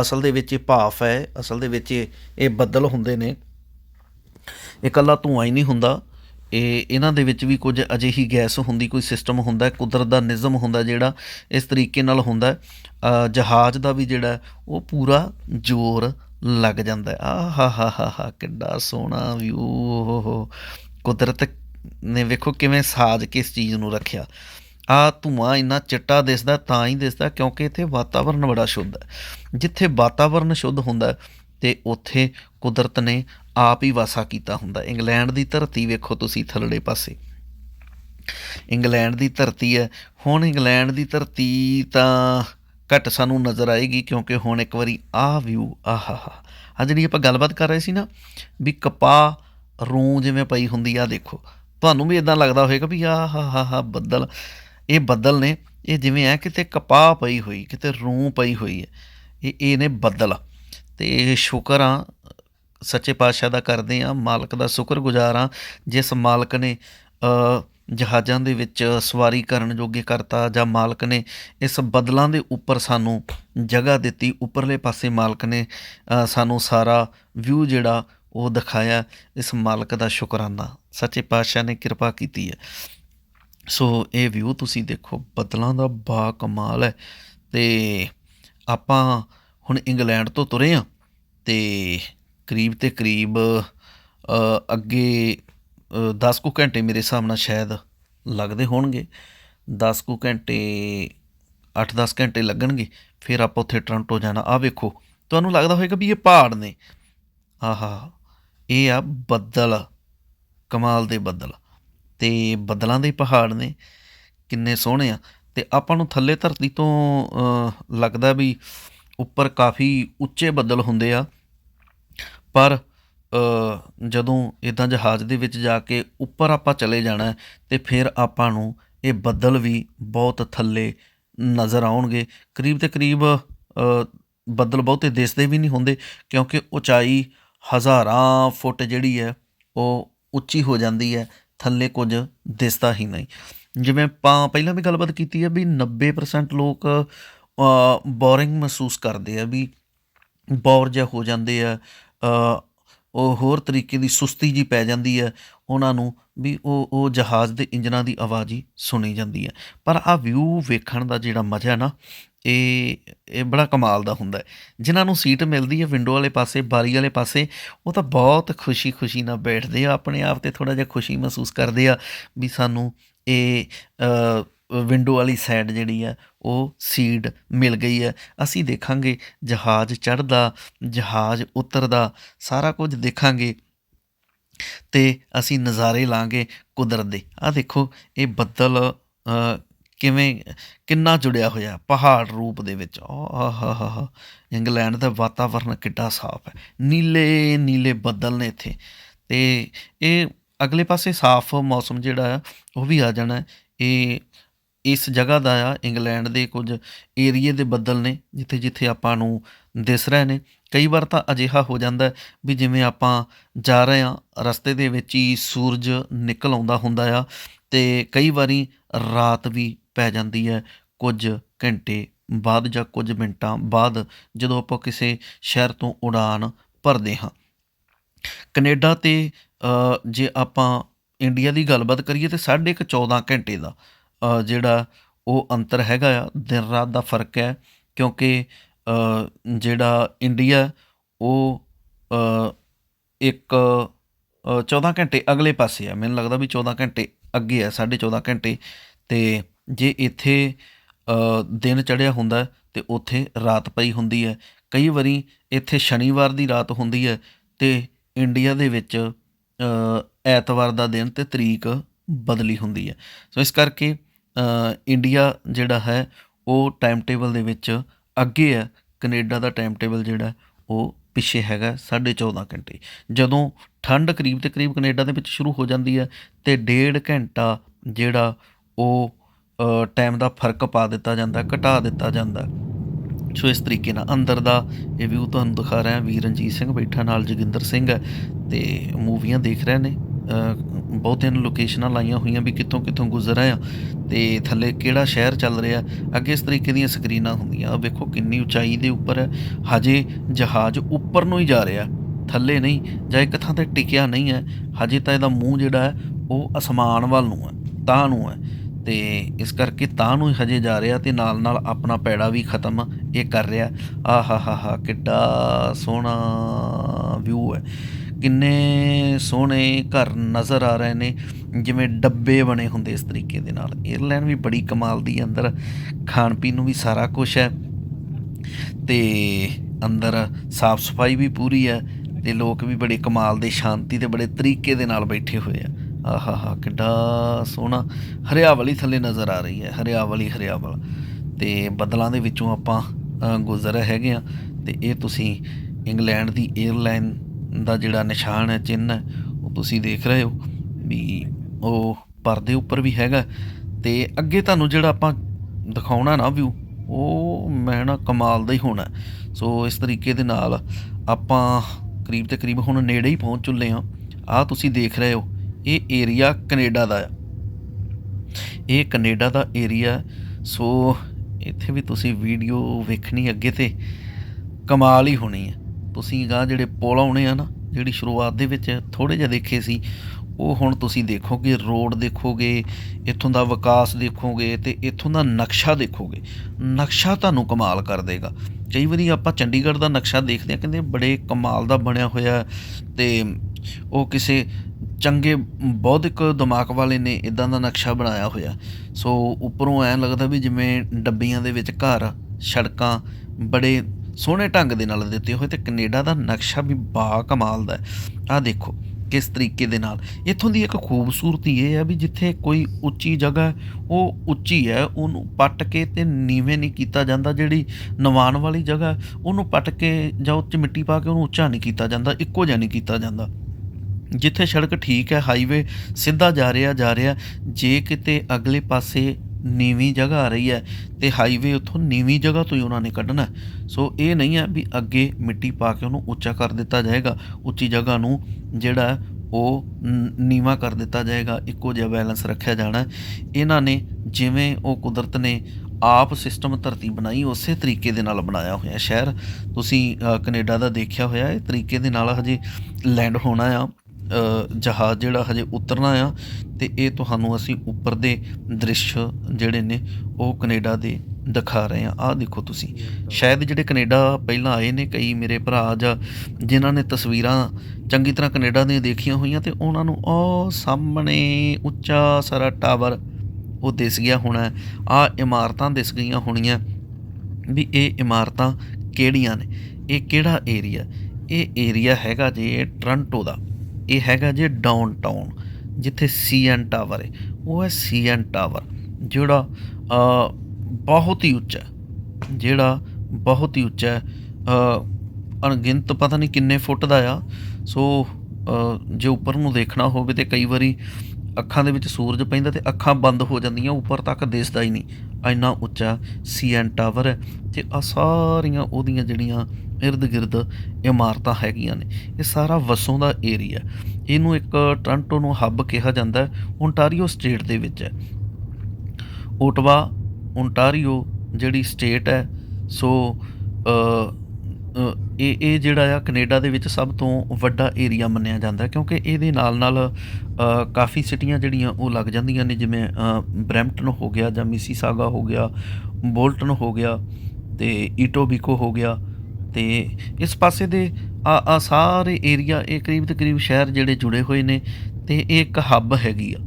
ਅਸਲ ਦੇ ਵਿੱਚ ਇਹ ਭਾਫ ਹੈ, ਅਸਲ ਦੇ ਵਿੱਚ ਇਹ ਬੱਦਲ ਹੁੰਦੇ ਨੇ। ਇਹ ਇਕੱਲਾ ਧੂੰਆਂ ਹੀ ਨਹੀਂ ਹੁੰਦਾ। ਇਹ ਇਹਨਾਂ ਦੇ ਵਿੱਚ ਵੀ ਕੁਝ ਅਜਿਹੀ ਗੈਸ ਹੁੰਦੀ, ਕੋਈ ਸਿਸਟਮ ਹੁੰਦਾ, ਕੁਦਰਤ ਦਾ ਨਿਜ਼ਮ ਹੁੰਦਾ ਜਿਹੜਾ ਇਸ ਤਰੀਕੇ ਨਾਲ ਹੁੰਦਾ ਜਹਾਜ਼ ਦਾ ਵੀ ਜਿਹੜਾ, ਉਹ ਪੂਰਾ ਜ਼ੋਰ ਲੱਗ ਜਾਂਦਾ ਹੈ। ਆ ਹਾ ਹਾ ਹਾ ਹਾ, ਕਿੱਡਾ ਸੋਹਣਾ ਵਿਊ ਕੁਦਰਤ ਨੇ ਵੇਖੋ ਕਿਵੇਂ ਸਾਜ ਕੇ ਇਸ ਚੀਜ਼ ਨੂੰ ਰੱਖਿਆ। ਆ ਧੂੰਆਂ ਇੰਨਾ ਚਿੱਟਾ ਦਿਸਦਾ, ਤਾਂ ਹੀ ਦਿਸਦਾ ਕਿਉਂਕਿ ਇੱਥੇ ਵਾਤਾਵਰਨ ਬੜਾ ਸ਼ੁੱਧ ਹੈ। ਜਿੱਥੇ ਵਾਤਾਵਰਨ ਸ਼ੁੱਧ ਹੁੰਦਾ ਤੇ ਉੱਥੇ ਕੁਦਰਤ ਨੇ ਆਪ ਹੀ ਵਾਸਾ ਕੀਤਾ ਹੁੰਦਾ। ਇੰਗਲੈਂਡ ਦੀ ਧਰਤੀ ਵੇਖੋ ਤੁਸੀਂ ਥੱਲੜੇ ਪਾਸੇ। ਇੰਗਲੈਂਡ ਦੀ ਧਰਤੀ ਹੈ। ਹੁਣ ਇੰਗਲੈਂਡ ਦੀ ਧਰਤੀ ਤਾਂ ਘੱਟ ਸਾਨੂੰ ਨਜ਼ਰ ਆਏਗੀ ਕਿਉਂਕਿ ਹੁਣ ਇੱਕ ਵਾਰੀ ਆਹ ਵਿਊ ਆਹਾ ਆ ਜਿਹੜੀ ਆਪਾਂ ਗੱਲਬਾਤ ਕਰ ਰਹੇ ਸੀ ਨਾ ਵੀ ਕਪਾਹ, ਰੂੰ ਜਿਵੇਂ ਪਈ ਹੁੰਦੀ ਆ ਦੇਖੋ। ਤੁਹਾਨੂੰ ਵੀ ਇਦਾਂ ਲੱਗਦਾ ਹੋਵੇਗਾ ਵੀ ਆਹ ਹਾ ਹਾ ਹਾ ਬੱਦਲ। ਇਹ ਬੱਦਲ ਨੇ, ਇਹ ਜਿਵੇਂ ਹੈ, ਕਿਤੇ ਕਪਾਹ ਪਈ ਹੋਈ, ਕਿਤੇ ਰੂੰ ਪਈ ਹੋਈ ਹੈ। ਇਹ ਇਹ ਨੇ ਬੱਦਲ। ਤੇ ਸ਼ੁਕਰ ਆ, ਸੱਚੇ ਪਾਤਸ਼ਾਹ ਦਾ ਕਰਦੇ ਆ, ਮਾਲਕ ਦਾ ਸ਼ੁਕਰਗੁਜ਼ਾਰ ਆ, ਜਿਸ ਮਾਲਕ ਨੇ ਜਹਾਜ਼ਾਂ ਦੇ ਵਿੱਚ ਸਵਾਰੀ ਕਰਨ ਜੋਗੇ ਕਰਤਾ ਜਾਂ ਮਾਲਕ ਨੇ ਇਸ ਬਦਲਾਂ ਦੇ ਉੱਪਰ ਸਾਨੂੰ ਜਗ੍ਹਾ ਦਿੱਤੀ, ਉੱਪਰਲੇ ਪਾਸੇ ਮਾਲਕ ਨੇ ਸਾਨੂੰ ਸਾਰਾ ਵਿਊ ਜਿਹੜਾ ਉਹ ਦਿਖਾਇਆ, ਇਸ ਮਾਲਕ ਦਾ ਸ਼ੁਕਰਾਨਾ। ਸੱਚੇ ਪਾਤਸ਼ਾਹ ਨੇ ਕਿਰਪਾ ਕੀਤੀ ਹੈ। ਸੋ ਇਹ ਵਿਊ ਤੁਸੀਂ ਦੇਖੋ, ਬਦਲਾਂ ਦਾ ਬਾ ਕਮਾਲ ਹੈ ਤੇ ਆਪਾਂ ਹੁਣ ਇੰਗਲੈਂਡ ਤੋਂ ਤੁਰੇ ਆ ਤੇ ਕਰੀਬ ਤੇ ਕਰੀਬ ਅੱਗੇ 10 ਕੁ ਘੰਟੇ ਮੇਰੇ ਹਿਸਾਬ ਨਾਲ ਸ਼ਾਇਦ ਲੱਗਦੇ ਹੋਣਗੇ। 10 ਕੁ ਘੰਟੇ 8-10 ਘੰਟੇ ਲੱਗਣਗੇ। ਫਿਰ ਆਪਾਂ ਉੱਥੇ ਟੋਰਾਂਟੋ ਜਾਣਾ। ਆ ਵੇਖੋ, ਤੁਹਾਨੂੰ ਲੱਗਦਾ ਹੋਵੇਗਾ ਵੀ ਇਹ ਪਹਾੜ ਨੇ। ਆਹਾ, ਇਹ ਆ ਬੱਦਲ, ਕਮਾਲ ਦੇ ਬੱਦਲ। ਤੇ ਬੱਦਲਾਂ ਦੇ ਪਹਾੜ ਨੇ, ਕਿੰਨੇ ਸੋਹਣੇ ਆ। ਤੇ ਆਪਾਂ ਨੂੰ ਥੱਲੇ ਧਰਤੀ ਤੋਂ ਲੱਗਦਾ ਵੀ ਉੱਪਰ ਕਾਫੀ ਉੱਚੇ ਬੱਦਲ ਹੁੰਦੇ ਆ। ਪਰ ਜਦੋਂ ਇਦਾਂ ਜਹਾਜ਼ ਦੇ ਵਿੱਚ ਜਾ ਕੇ ਉੱਪਰ ਆਪਾਂ ਚਲੇ ਜਾਣਾ ਹੈ, ਤੇ ਫਿਰ ਆਪਾਂ ਨੂੰ ਇਹ ਬੱਦਲ ਵੀ ਬਹੁਤ ਥੱਲੇ ਨਜ਼ਰ ਆਉਣਗੇ। ਕਰੀਬ ਤੇ ਕਰੀਬ ਬੱਦਲ ਬਹੁਤੇ ਦਿਸਦੇ ਵੀ ਨਹੀਂ ਹੁੰਦੇ, ਕਿਉਂਕਿ ਉਚਾਈ ਹਜ਼ਾਰਾਂ ਫੁੱਟ ਜਿਹੜੀ ਹੈ, ਉਹ ਉੱਚੀ ਹੋ ਜਾਂਦੀ ਹੈ, ਥੱਲੇ ਕੁਝ ਦਿਸਦਾ ਹੀ ਨਹੀਂ। ਜਿਵੇਂ ਪਾ ਪਹਿਲਾਂ ਵੀ ਗੱਲਬਾਤ ਕੀਤੀ ਹੈ ਵੀ 90% ਲੋਕ ਬੋਰਿੰਗ ਮਹਿਸੂਸ ਕਰਦੇ ਆ ਵੀ ਬੋਰ ਜਿਹਾ ਹੋ ਜਾਂਦੇ ਆ ਉਹ ਹੋਰ ਤਰੀਕੇ ਦੀ ਸੁਸਤੀ ਜੀ ਪੈ ਜਾਂਦੀ ਹੈ ਉਹਨਾਂ ਨੂੰ ਵੀ ਉਹ ਉਹ ਜਹਾਜ਼ ਦੇ ਇੰਜਨਾਂ ਦੀ ਆਵਾਜ਼ ਹੀ ਸੁਣੀ ਜਾਂਦੀ ਹੈ ਪਰ ਆ ਵਿਊ ਵੇਖਣ ਦਾ ਜਿਹੜਾ ਮਜ਼ਾ ਨਾ, ਇਹ ਇਹ ਬੜਾ ਕਮਾਲ ਦਾ ਹੁੰਦਾ ਹੈ। ਜਿਨ੍ਹਾਂ ਨੂੰ ਸੀਟ ਮਿਲਦੀ ਹੈ ਵਿੰਡੋ ਵਾਲੇ ਪਾਸੇ, ਬਾਰੀ ਵਾਲੇ ਪਾਸੇ, ਉਹ ਤਾਂ ਬਹੁਤ ਖੁਸ਼ੀ-ਖੁਸ਼ੀ ਨਾਲ ਬੈਠਦੇ ਆ, ਆਪਣੇ ਆਪ ਤੇ ਥੋੜਾ ਜਿਹਾ ਖੁਸ਼ੀ ਮਹਿਸੂਸ ਕਰਦੇ ਆ ਵੀ ਸਾਨੂੰ ਇਹ ਵਿੰਡੋ ਵਾਲੀ ਸਾਈਡ ਜਿਹੜੀ ਹੈ ਉਹ ਸੀਟ ਮਿਲ ਗਈ ਹੈ ਅਸੀਂ ਦੇਖਾਂਗੇ ਜਹਾਜ਼ ਚੜ੍ਹਦਾ, ਜਹਾਜ਼ ਉਤਰਦਾ, ਸਾਰਾ ਕੁਝ ਦੇਖਾਂਗੇ ਤੇ ਅਸੀਂ ਨਜ਼ਾਰੇ ਲਾਂਗੇ ਕੁਦਰਤ ਦੇ। ਆ ਦੇਖੋ, ਇਹ ਬੱਦਲ ਕਿਵੇਂ, ਕਿੰਨਾ ਜੁੜਿਆ ਹੋਇਆ ਪਹਾੜ ਰੂਪ ਦੇ ਵਿੱਚ। ਆਹਾਹਾ ਇੰਗਲੈਂਡ ਦਾ ਵਾਤਾਵਰਨ ਕਿੱਡਾ ਸਾਫ਼ ਹੈ। ਨੀਲੇ ਨੀਲੇ ਬੱਦਲ ਨੇ ਇੱਥੇ। ਤੇ ਇਹ ਅਗਲੇ ਪਾਸੇ ਸਾਫ਼ ਮੌਸਮ ਜਿਹੜਾ ਉਹ ਵੀ ਆ ਜਾਣਾ ਇਹ ਇਸ ਜਗ੍ਹਾ ਦਾ ਆ, ਇੰਗਲੈਂਡ ਦੇ ਕੁਝ ਏਰੀਏ ਦੇ ਬੱਦਲ ਨੇ, ਜਿੱਥੇ ਜਿੱਥੇ ਆਪਾਂ ਨੂੰ ਦਿਸ ਰਹੇ ਨੇ। ਕਈ ਵਾਰ ਤਾਂ ਅਜਿਹਾ ਹੋ ਜਾਂਦਾ ਵੀ ਜਿਵੇਂ ਆਪਾਂ ਜਾ ਰਹੇ ਹਾਂ, ਰਸਤੇ ਦੇ ਵਿੱਚ ਹੀ ਸੂਰਜ ਨਿਕਲ ਆਉਂਦਾ ਹੁੰਦਾ ਆ ਤੇ ਕਈ ਵਾਰੀ ਰਾਤ ਵੀ ਪੈ ਜਾਂਦੀ ਹੈ, ਕੁਝ ਘੰਟੇ ਬਾਅਦ ਜਾਂ ਕੁਝ ਮਿੰਟਾਂ ਬਾਅਦ ਜਦੋਂ ਆਪਾਂ ਕਿਸੇ ਸ਼ਹਿਰ ਤੋਂ ਉਡਾਨ ਭਰਦੇ ਹਾਂ। ਕੈਨੇਡਾ ਤੇ ਜੇ ਆਪਾਂ ਇੰਡੀਆ ਦੀ ਗੱਲਬਾਤ ਕਰੀਏ ਤੇ ਸਾਢੇ ਕੁ 14 ਘੰਟੇ ਦਾ ਜਿਹੜਾ ਉਹ ਅੰਤਰ ਹੈਗਾ ਆ ਦਿਨ ਰਾਤ ਦਾ ਫ਼ਰਕ ਹੈ ਕਿਉਂਕਿ ਜਿਹੜਾ ਇੰਡੀਆ ਉਹ ਇੱਕ ਅ, 14 ਘੰਟੇ ਅਗਲੇ ਪਾਸੇ ਆ। ਮੈਨੂੰ ਲੱਗਦਾ ਵੀ 14 ਘੰਟੇ ਅੱਗੇ ਆ ਸਾਢੇ 14 ਘੰਟੇ। ਤੇ ਜੇ ਇੱਥੇ ਦਿਨ ਚੜਿਆ ਹੁੰਦਾ ਹੈ ਤੇ ਉੱਥੇ ਰਾਤ ਪਈ ਹੁੰਦੀ ਹੈ। ਕਈ ਵਾਰੀ ਇੱਥੇ ਸ਼ਨੀਵਾਰ ਦੀ ਰਾਤ ਹੁੰਦੀ ਹੈ ਤੇ ਇੰਡੀਆ ਦੇ ਵਿੱਚ ਐਤਵਾਰ ਦਾ ਦਿਨ ਤੇ ਤਰੀਕ ਬਦਲੀ ਹੁੰਦੀ ਹੈ। ਸੋ ਇਸ ਕਰਕੇ ਇੰਡੀਆ ਜਿਹੜਾ ਹੈ, ਉਹ ਟਾਈਮ ਟੇਬਲ ਦੇ ਵਿੱਚ ਅੱਗੇ ਹੈ। ਕੈਨੇਡਾ ਦਾ ਟਾਈਮ ਟੇਬਲ ਜਿਹੜਾ, ਉਹ ਪਿੱਛੇ ਹੈਗਾ 14.5 ਘੰਟੇ। ਜਦੋਂ ਠੰਡ ਕਰੀਬ ਤੇ ਕਰੀਬ ਕੈਨੇਡਾ ਦੇ ਵਿੱਚ ਸ਼ੁਰੂ ਹੋ ਜਾਂਦੀ ਹੈ ਤੇ ਡੇਢ ਘੰਟਾ ਜਿਹੜਾ ਉਹ ਟਾਈਮ ਦਾ ਫ਼ਰਕ ਪਾ ਦਿੱਤਾ ਜਾਂਦਾ ਘਟਾ ਦਿੱਤਾ ਜਾਂਦਾ ਸੋ ਇਸ ਤਰੀਕੇ ਨਾਲ ਅੰਦਰ ਦਾ ਇਹ ਵਿਊ ਤੁਹਾਨੂੰ ਦਿਖਾ ਰਿਹਾ ਵੀਰ ਰਣਜੀਤ ਸਿੰਘ ਬੈਠਾ ਨਾਲ ਜੋਗਿੰਦਰ ਸਿੰਘ ਹੈ ਤੇ ਮੂਵੀਆਂ ਦੇਖ ਰਹੇ ਨੇ। ਬਹੁਤਿਆਂ ਨੇ ਲੋਕੇਸ਼ਨਾਂ ਲਾਈਆਂ ਹੋਈਆਂ ਵੀ ਕਿੱਥੋਂ ਕਿੱਥੋਂ ਗੁਜ਼ਰ ਰਹੇ ਆ ਤੇ ਥੱਲੇ ਕਿਹੜਾ ਸ਼ਹਿਰ ਚੱਲ ਰਿਹਾ, ਅੱਗੇ ਇਸ ਤਰੀਕੇ ਦੀਆਂ ਸਕਰੀਨਾਂ ਹੁੰਦੀਆਂ। ਆਹ ਵੇਖੋ ਕਿੰਨੀ ਉਚਾਈ ਦੇ ਉੱਪਰ ਹੈ। ਹਜੇ ਜਹਾਜ਼ ਉੱਪਰ ਨੂੰ ਹੀ ਜਾ ਰਿਹਾ। ਥੱਲੇ ਨਹੀਂ, ਜਾਂ ਇੱਕ ਥਾਂ ਤੇ ਟਿਕਿਆ ਨਹੀਂ ਹੈ। ਹਜੇ ਤਾਂ ਇਹਦਾ ਮੂੰਹ ਜਿਹੜਾ ਹੈ, ਉਹ ਅਸਮਾਨ ਵੱਲ ਨੂੰ ਹੈ ਤਾਂ ਨੂੰ ਹੈ। ਤੇ ਇਸ ਕਰਕੇ ਤਾਂ ਨੂੰ ਹੀ ਹਜੇ ਜਾ ਰਿਹਾ ਤੇ ਨਾਲ ਨਾਲ ਆਪਣਾ ਪੈੜਾ ਵੀ ਖਤਮ ਇਹ ਕਰ ਰਿਹਾ। ਆਹਾ ਹਾ ਕਿੱਡਾ ਸੋਹਣਾ ਵਿਊ ਹੈ। ਕਿੰਨੇ ਸੋਹਣੇ ਘਰ ਨਜ਼ਰ ਆ ਰਹੇ ਨੇ ਜਿਵੇਂ ਡੱਬੇ ਬਣੇ ਹੁੰਦੇ ਇਸ ਤਰੀਕੇ ਦੇ ਨਾਲ। 에ਅਰਲਾਈਨ ਵੀ ਬੜੀ ਕਮਾਲ ਦੀ ਹੈ, ਅੰਦਰ। ਖਾਣ ਪੀਣ ਨੂੰ ਵੀ ਸਾਰਾ ਕੁਝ ਹੈ। ਤੇ ਅੰਦਰ ਸਾਫ਼ ਸਫ਼ਾਈ ਵੀ ਪੂਰੀ ਹੈ ਤੇ ਲੋਕ ਵੀ ਬੜੇ ਕਮਾਲ ਦੇ ਸ਼ਾਂਤੀ ਤੇ ਬੜੇ ਤਰੀਕੇ ਦੇ ਨਾਲ ਬੈਠੇ ਹੋਏ ਆ। ਆਹਾ ਹਾ ਕਿੱਡਾ ਸੋਹਣਾ। ਹਰਿਆਵਲੀ ਥੱਲੇ ਨਜ਼ਰ ਆ ਰਹੀ ਹੈ ਹਰਿਆਵਲੀ ਹਰਿਆਵਲ। ਤੇ ਬੱਦਲਾਂ ਦੇ ਵਿੱਚੋਂ ਆਪਾਂ ਗੁਜ਼ਰ ਹੈਗੇ ਆ। ਤੇ ਇਹ ਤੁਸੀਂ ਇੰਗਲੈਂਡ ਦੀ 에ਅਰਲਾਈਨ ਦਾ ਜਿਹੜਾ ਨਿਸ਼ਾਨ ਹੈ, ਚਿੰਨ੍ਹ ਹੈ, ਉਹ ਤੁਸੀਂ ਦੇਖ ਰਹੇ ਹੋ ਵੀ ਉਹ ਪਰਦੇ ਉੱਪਰ ਵੀ ਹੈਗਾ ਤੇ ਅੱਗੇ ਤੁਹਾਨੂੰ ਜਿਹੜਾ ਆਪਾਂ ਦਿਖਾਉਣਾ ਨਾ ਵਿਊ ਉਹ ਮੈਂ ਨਾ ਕਮਾਲ ਦਾ ਹੀ ਹੋਣਾ। ਸੋ ਇਸ ਤਰੀਕੇ ਦੇ ਨਾਲ ਆਪਾਂ ਕਰੀਬ ਤੇ ਕਰੀਬ ਹੁਣ ਨੇੜੇ ਹੀ ਪਹੁੰਚ ਚੁੱਲੇ ਆ ਆ ਤੁਸੀਂ ਦੇਖ ਰਹੇ ਹੋ, ਇਹ ਏਰੀਆ ਕੈਨੇਡਾ ਦਾ ਆ। ਇਹ ਕੈਨੇਡਾ ਦਾ ਏਰੀਆ ਸੋ ਇੱਥੇ ਵੀ ਤੁਸੀਂ ਵੀਡੀਓ ਵੇਖਣੀ ਅੱਗੇ ਤੇ ਕਮਾਲ ਹੀ ਹੋਣੀ ਹੈ। ਤੁਸੀਂ ਗਾ ਜਿਹੜੇ ਪੁਲ ਆਉਣੇ ਆ ਨਾ, ਜਿਹੜੀ ਸ਼ੁਰੂਆਤ ਦੇ ਵਿੱਚ ਥੋੜੇ ਜਿਹਾ ਦੇਖੇ ਸੀ, ਉਹ ਹੁਣ ਤੁਸੀਂ ਦੇਖੋਗੇ, ਰੋਡ ਦੇਖੋਗੇ, ਇੱਥੋਂ ਦਾ ਵਿਕਾਸ ਦੇਖੋਗੇ ਤੇ ਇੱਥੋਂ ਦਾ ਨਕਸ਼ਾ ਦੇਖੋਗੇ। ਨਕਸ਼ਾ ਤੁਹਾਨੂੰ ਕਮਾਲ ਕਰ ਦੇਗਾ। ਕਈ ਵਾਰੀ ਆਪਾਂ ਚੰਡੀਗੜ੍ਹ ਦਾ ਨਕਸ਼ਾ ਦੇਖਦੇ ਆ, ਕਹਿੰਦੇ ਬੜੇ ਕਮਾਲ ਦਾ ਬਣਿਆ ਹੋਇਆ ਤੇ ਉਹ ਕਿਸੇ ਚੰਗੇ ਬੌਧਿਕ ਦਿਮਾਗ ਵਾਲੇ ਨੇ ਇਦਾਂ ਦਾ ਨਕਸ਼ਾ ਬਣਾਇਆ ਹੋਇਆ। ਸੋ ਉੱਪਰੋਂ ਐਂ ਲੱਗਦਾ ਵੀ ਜਿਵੇਂ ਡੱਬੀਆਂ ਦੇ ਵਿੱਚ ਘਰ, ਸੜਕਾਂ, ਬੜੇ ਸੋਹਣੇ ਢੰਗ ਦੇ ਨਾਲ ਦਿੱਤੇ ਹੋਏ ਤੇ ਕੈਨੇਡਾ ਦਾ ਨਕਸ਼ਾ ਵੀ ਬਾ ਕਮਾਲ ਦਾ ਹੈ। ਆਹ ਦੇਖੋ, ਕਿਸ ਤਰੀਕੇ ਦੇ ਨਾਲ। ਇੱਥੋਂ ਦੀ ਇੱਕ ਖੂਬਸੂਰਤੀ ਇਹ ਹੈ ਵੀ ਜਿੱਥੇ ਕੋਈ ਉੱਚੀ ਜਗ੍ਹਾ ਉਹ ਉੱਚੀ ਹੈ, ਉਹਨੂੰ ਪੱਟ ਕੇ ਤੇ ਨੀਵੇਂ ਨਹੀਂ ਕੀਤਾ ਜਾਂਦਾ। ਜਿਹੜੀ ਨਿਵਾਨ ਵਾਲੀ ਜਗ੍ਹਾ ਉਹਨੂੰ ਪੱਟ ਕੇ ਜਾਂ ਉੱਚ ਮਿੱਟੀ ਪਾ ਕੇ ਉਹਨੂੰ ਉੱਚਾ ਨਹੀਂ ਕੀਤਾ ਜਾਂਦਾ, ਇੱਕੋ ਜਿਹਾ ਨਹੀਂ ਕੀਤਾ ਜਾਂਦਾ। ਜਿੱਥੇ ਸੜਕ ਠੀਕ ਹੈ ਹਾਈਵੇ ਸਿੱਧਾ ਜਾ ਰਿਹਾ ਜਾ ਰਿਹਾ। ਜੇ ਕਿਤੇ ਅਗਲੇ ਪਾਸੇ ਨੀਵੀਂ ਜਗ੍ਹਾ ਆ ਰਹੀ ਹੈ ਤੇ ਹਾਈਵੇ ਉੱਥੋਂ ਨੀਵੀਂ ਜਗ੍ਹਾ ਤੋਂ ਹੀ ਉਹਨਾਂ ਨੇ ਕੱਢਣਾ ਸੋ ਇਹ ਨਹੀਂ ਹੈ ਵੀ ਅੱਗੇ ਮਿੱਟੀ ਪਾ ਕੇ ਉਹਨੂੰ ਉੱਚਾ ਕਰ ਦਿੱਤਾ ਜਾਏਗਾ ਉੱਚੀ ਜਗ੍ਹਾ ਨੂੰ ਜਿਹੜਾ ਉਹ ਨ- ਨੀਵਾਂ ਕਰ ਦਿੱਤਾ ਜਾਏਗਾ ਇੱਕੋ ਜਿਹਾ ਬੈਲੈਂਸ ਰੱਖਿਆ ਜਾਣਾ ਇਹਨਾਂ ਨੇ ਜਿਵੇਂ ਉਹ ਕੁਦਰਤ ਨੇ ਆਪ ਸਿਸਟਮ ਧਰਤੀ ਬਣਾਈ ਉਸੇ ਤਰੀਕੇ ਦੇ ਨਾਲ ਬਣਾਇਆ ਹੋਇਆ ਸ਼ਹਿਰ। ਤੁਸੀਂ ਅ, ਕੈਨੇਡਾ ਦਾ ਦੇਖਿਆ ਹੋਇਆ ਇਹ ਤਰੀਕੇ ਦੇ ਨਾਲ ਹਜੇ ਲੈਂਡ ਹੋਣਾ ਆ। ਜਹਾਜ਼ ਜਿਹੜਾ ਹਜੇ ਉਤਰਨਾ ਆ ਤੇ ਇਹ ਤੁਹਾਨੂੰ ਅਸੀਂ ਉੱਪਰ ਦੇ ਦ੍ਰਿਸ਼ ਜਿਹੜੇ ਨੇ ਉਹ ਕੈਨੇਡਾ ਦੇ ਦਿਖਾ ਰਹੇ ਆ ਆਹ ਦੇਖੋ ਤੁਸੀਂ। ਸ਼ਾਇਦ ਜਿਹੜੇ ਕੈਨੇਡਾ ਪਹਿਲਾਂ ਆਏ ਨੇ ਕਈ ਮੇਰੇ ਭਰਾ ਜਾਂ ਜਿਨ੍ਹਾਂ ਨੇ ਤਸਵੀਰਾਂ ਚੰਗੀ ਤਰ੍ਹਾਂ ਕੈਨੇਡਾ ਦੀਆਂ ਦੇਖੀਆਂ ਹੋਈਆਂ ਤੇ ਉਹਨਾਂ ਨੂੰ ਉਹ ਸਾਹਮਣੇ ਉੱਚਾ ਸਾਰਾ ਟਾਵਰ ਉਹ ਦਿਸ ਗਿਆ ਹੋਣਾ। ਆ ਇਮਾਰਤਾਂ ਦਿਸ ਗਈਆਂ ਹੋਣੀਆਂ ਵੀ ਇਹ ਇਮਾਰਤਾਂ ਕਿਹੜੀਆਂ ਨੇ? ਇਹ ਕਿਹੜਾ ਏਰੀਆ? ਇਹ ਏਰੀਆ ਹੈਗਾ ਜੇ ਟ੍ਰਾਂਟੋ ਦਾ। ਇਹ ਹੈਗਾ ਜੇ ਡਾਊਨਟਾਊਨ ਜਿੱਥੇ ਸੀਐਨ ਟਾਵਰ ਹੈ। ਉਹ ਹੈ ਸੀਐਨ ਟਾਵਰ ਜਿਹੜਾ ਬਹੁਤ ਹੀ ਉੱਚਾ ਜਿਹੜਾ ਬਹੁਤ ਹੀ ਉੱਚਾ ਅਣਗਿਣਤ ਪਤਾ ਨਹੀਂ ਕਿੰਨੇ ਫੁੱਟ ਦਾ ਆ। ਸੋ ਜੇ ਉੱਪਰ ਨੂੰ ਦੇਖਣਾ ਹੋਵੇ ਤੇ ਕਈ ਵਾਰੀ ਅੱਖਾਂ ਦੇ ਵਿੱਚ ਸੂਰਜ ਪੈਂਦਾ ਤੇ ਅੱਖਾਂ ਬੰਦ ਹੋ ਜਾਂਦੀਆਂ, ਉੱਪਰ ਤੱਕ ਦਿਸਦਾ ਹੀ ਨਹੀਂ। ਇੰਨਾ ਉੱਚਾ ਸੀਐਨ ਟਾਵਰ ਹੈ ਤੇ ਆ ਸਾਰੀਆਂ ਉਹਦੀਆਂ ਜਿਹੜੀਆਂ ਇਰਦ ਗਿਰਦ ਇਮਾਰਤਾਂ ਹੈਗੀਆਂ ਨੇ। ਇਹ ਸਾਰਾ ਵਸੋਂ ਦਾ ਏਰੀਆ ਇਹਨੂੰ ਇੱਕ ਟ੍ਰਾਂਟੋ ਨੂੰ ਹੱਬ ਕਿਹਾ ਜਾਂਦਾ ਹੈ ਓਨਟਾਰੀਓ ਸਟੇਟ ਦੇ ਵਿੱਚ ਹੈ। ਓਟਵਾ ਓਨਟਾਰੀਓ ਜਿਹੜੀ ਸਟੇਟ ਹੈ ਸੋ ਇਹ ਇਹ ਜਿਹੜਾ ਆ ਕੈਨੇਡਾ ਦੇ ਵਿੱਚ ਸਭ ਤੋਂ ਵੱਡਾ ਏਰੀਆ ਮੰਨਿਆ ਜਾਂਦਾ ਕਿਉਂਕਿ ਇਹਦੇ ਨਾਲ ਨਾਲ ਕਾਫੀ ਸਿਟੀਆਂ ਜਿਹੜੀਆਂ ਉਹ ਲੱਗ ਜਾਂਦੀਆਂ ਨੇ ਜਿਵੇਂ ਅ, ਬਰੈਂਪਟਨ ਹੋ ਗਿਆ ਜਾਂ ਮਿਸੀਸਾਗਾ ਹੋ ਗਿਆ ਬੋਲਟਨ ਹੋ ਗਿਆ ਤੇ ਈਟੋਬਿਕੋ ਹੋ ਗਿਆ। ਤੇ ਇਸ ਪਾਸੇ ਦੇ ਆ ਆ ਸਾਰੇ ਏਰੀਆ ਇਹ ਕਰੀਬ ਤੇ ਕਰੀਬ ਸ਼ਹਿਰ ਜਿਹੜੇ ਜੁੜੇ ਹੋਏ ਨੇ ਤੇ ਇਹ ਇੱਕ ਹੱਬ ਹੈਗੀ ਆ।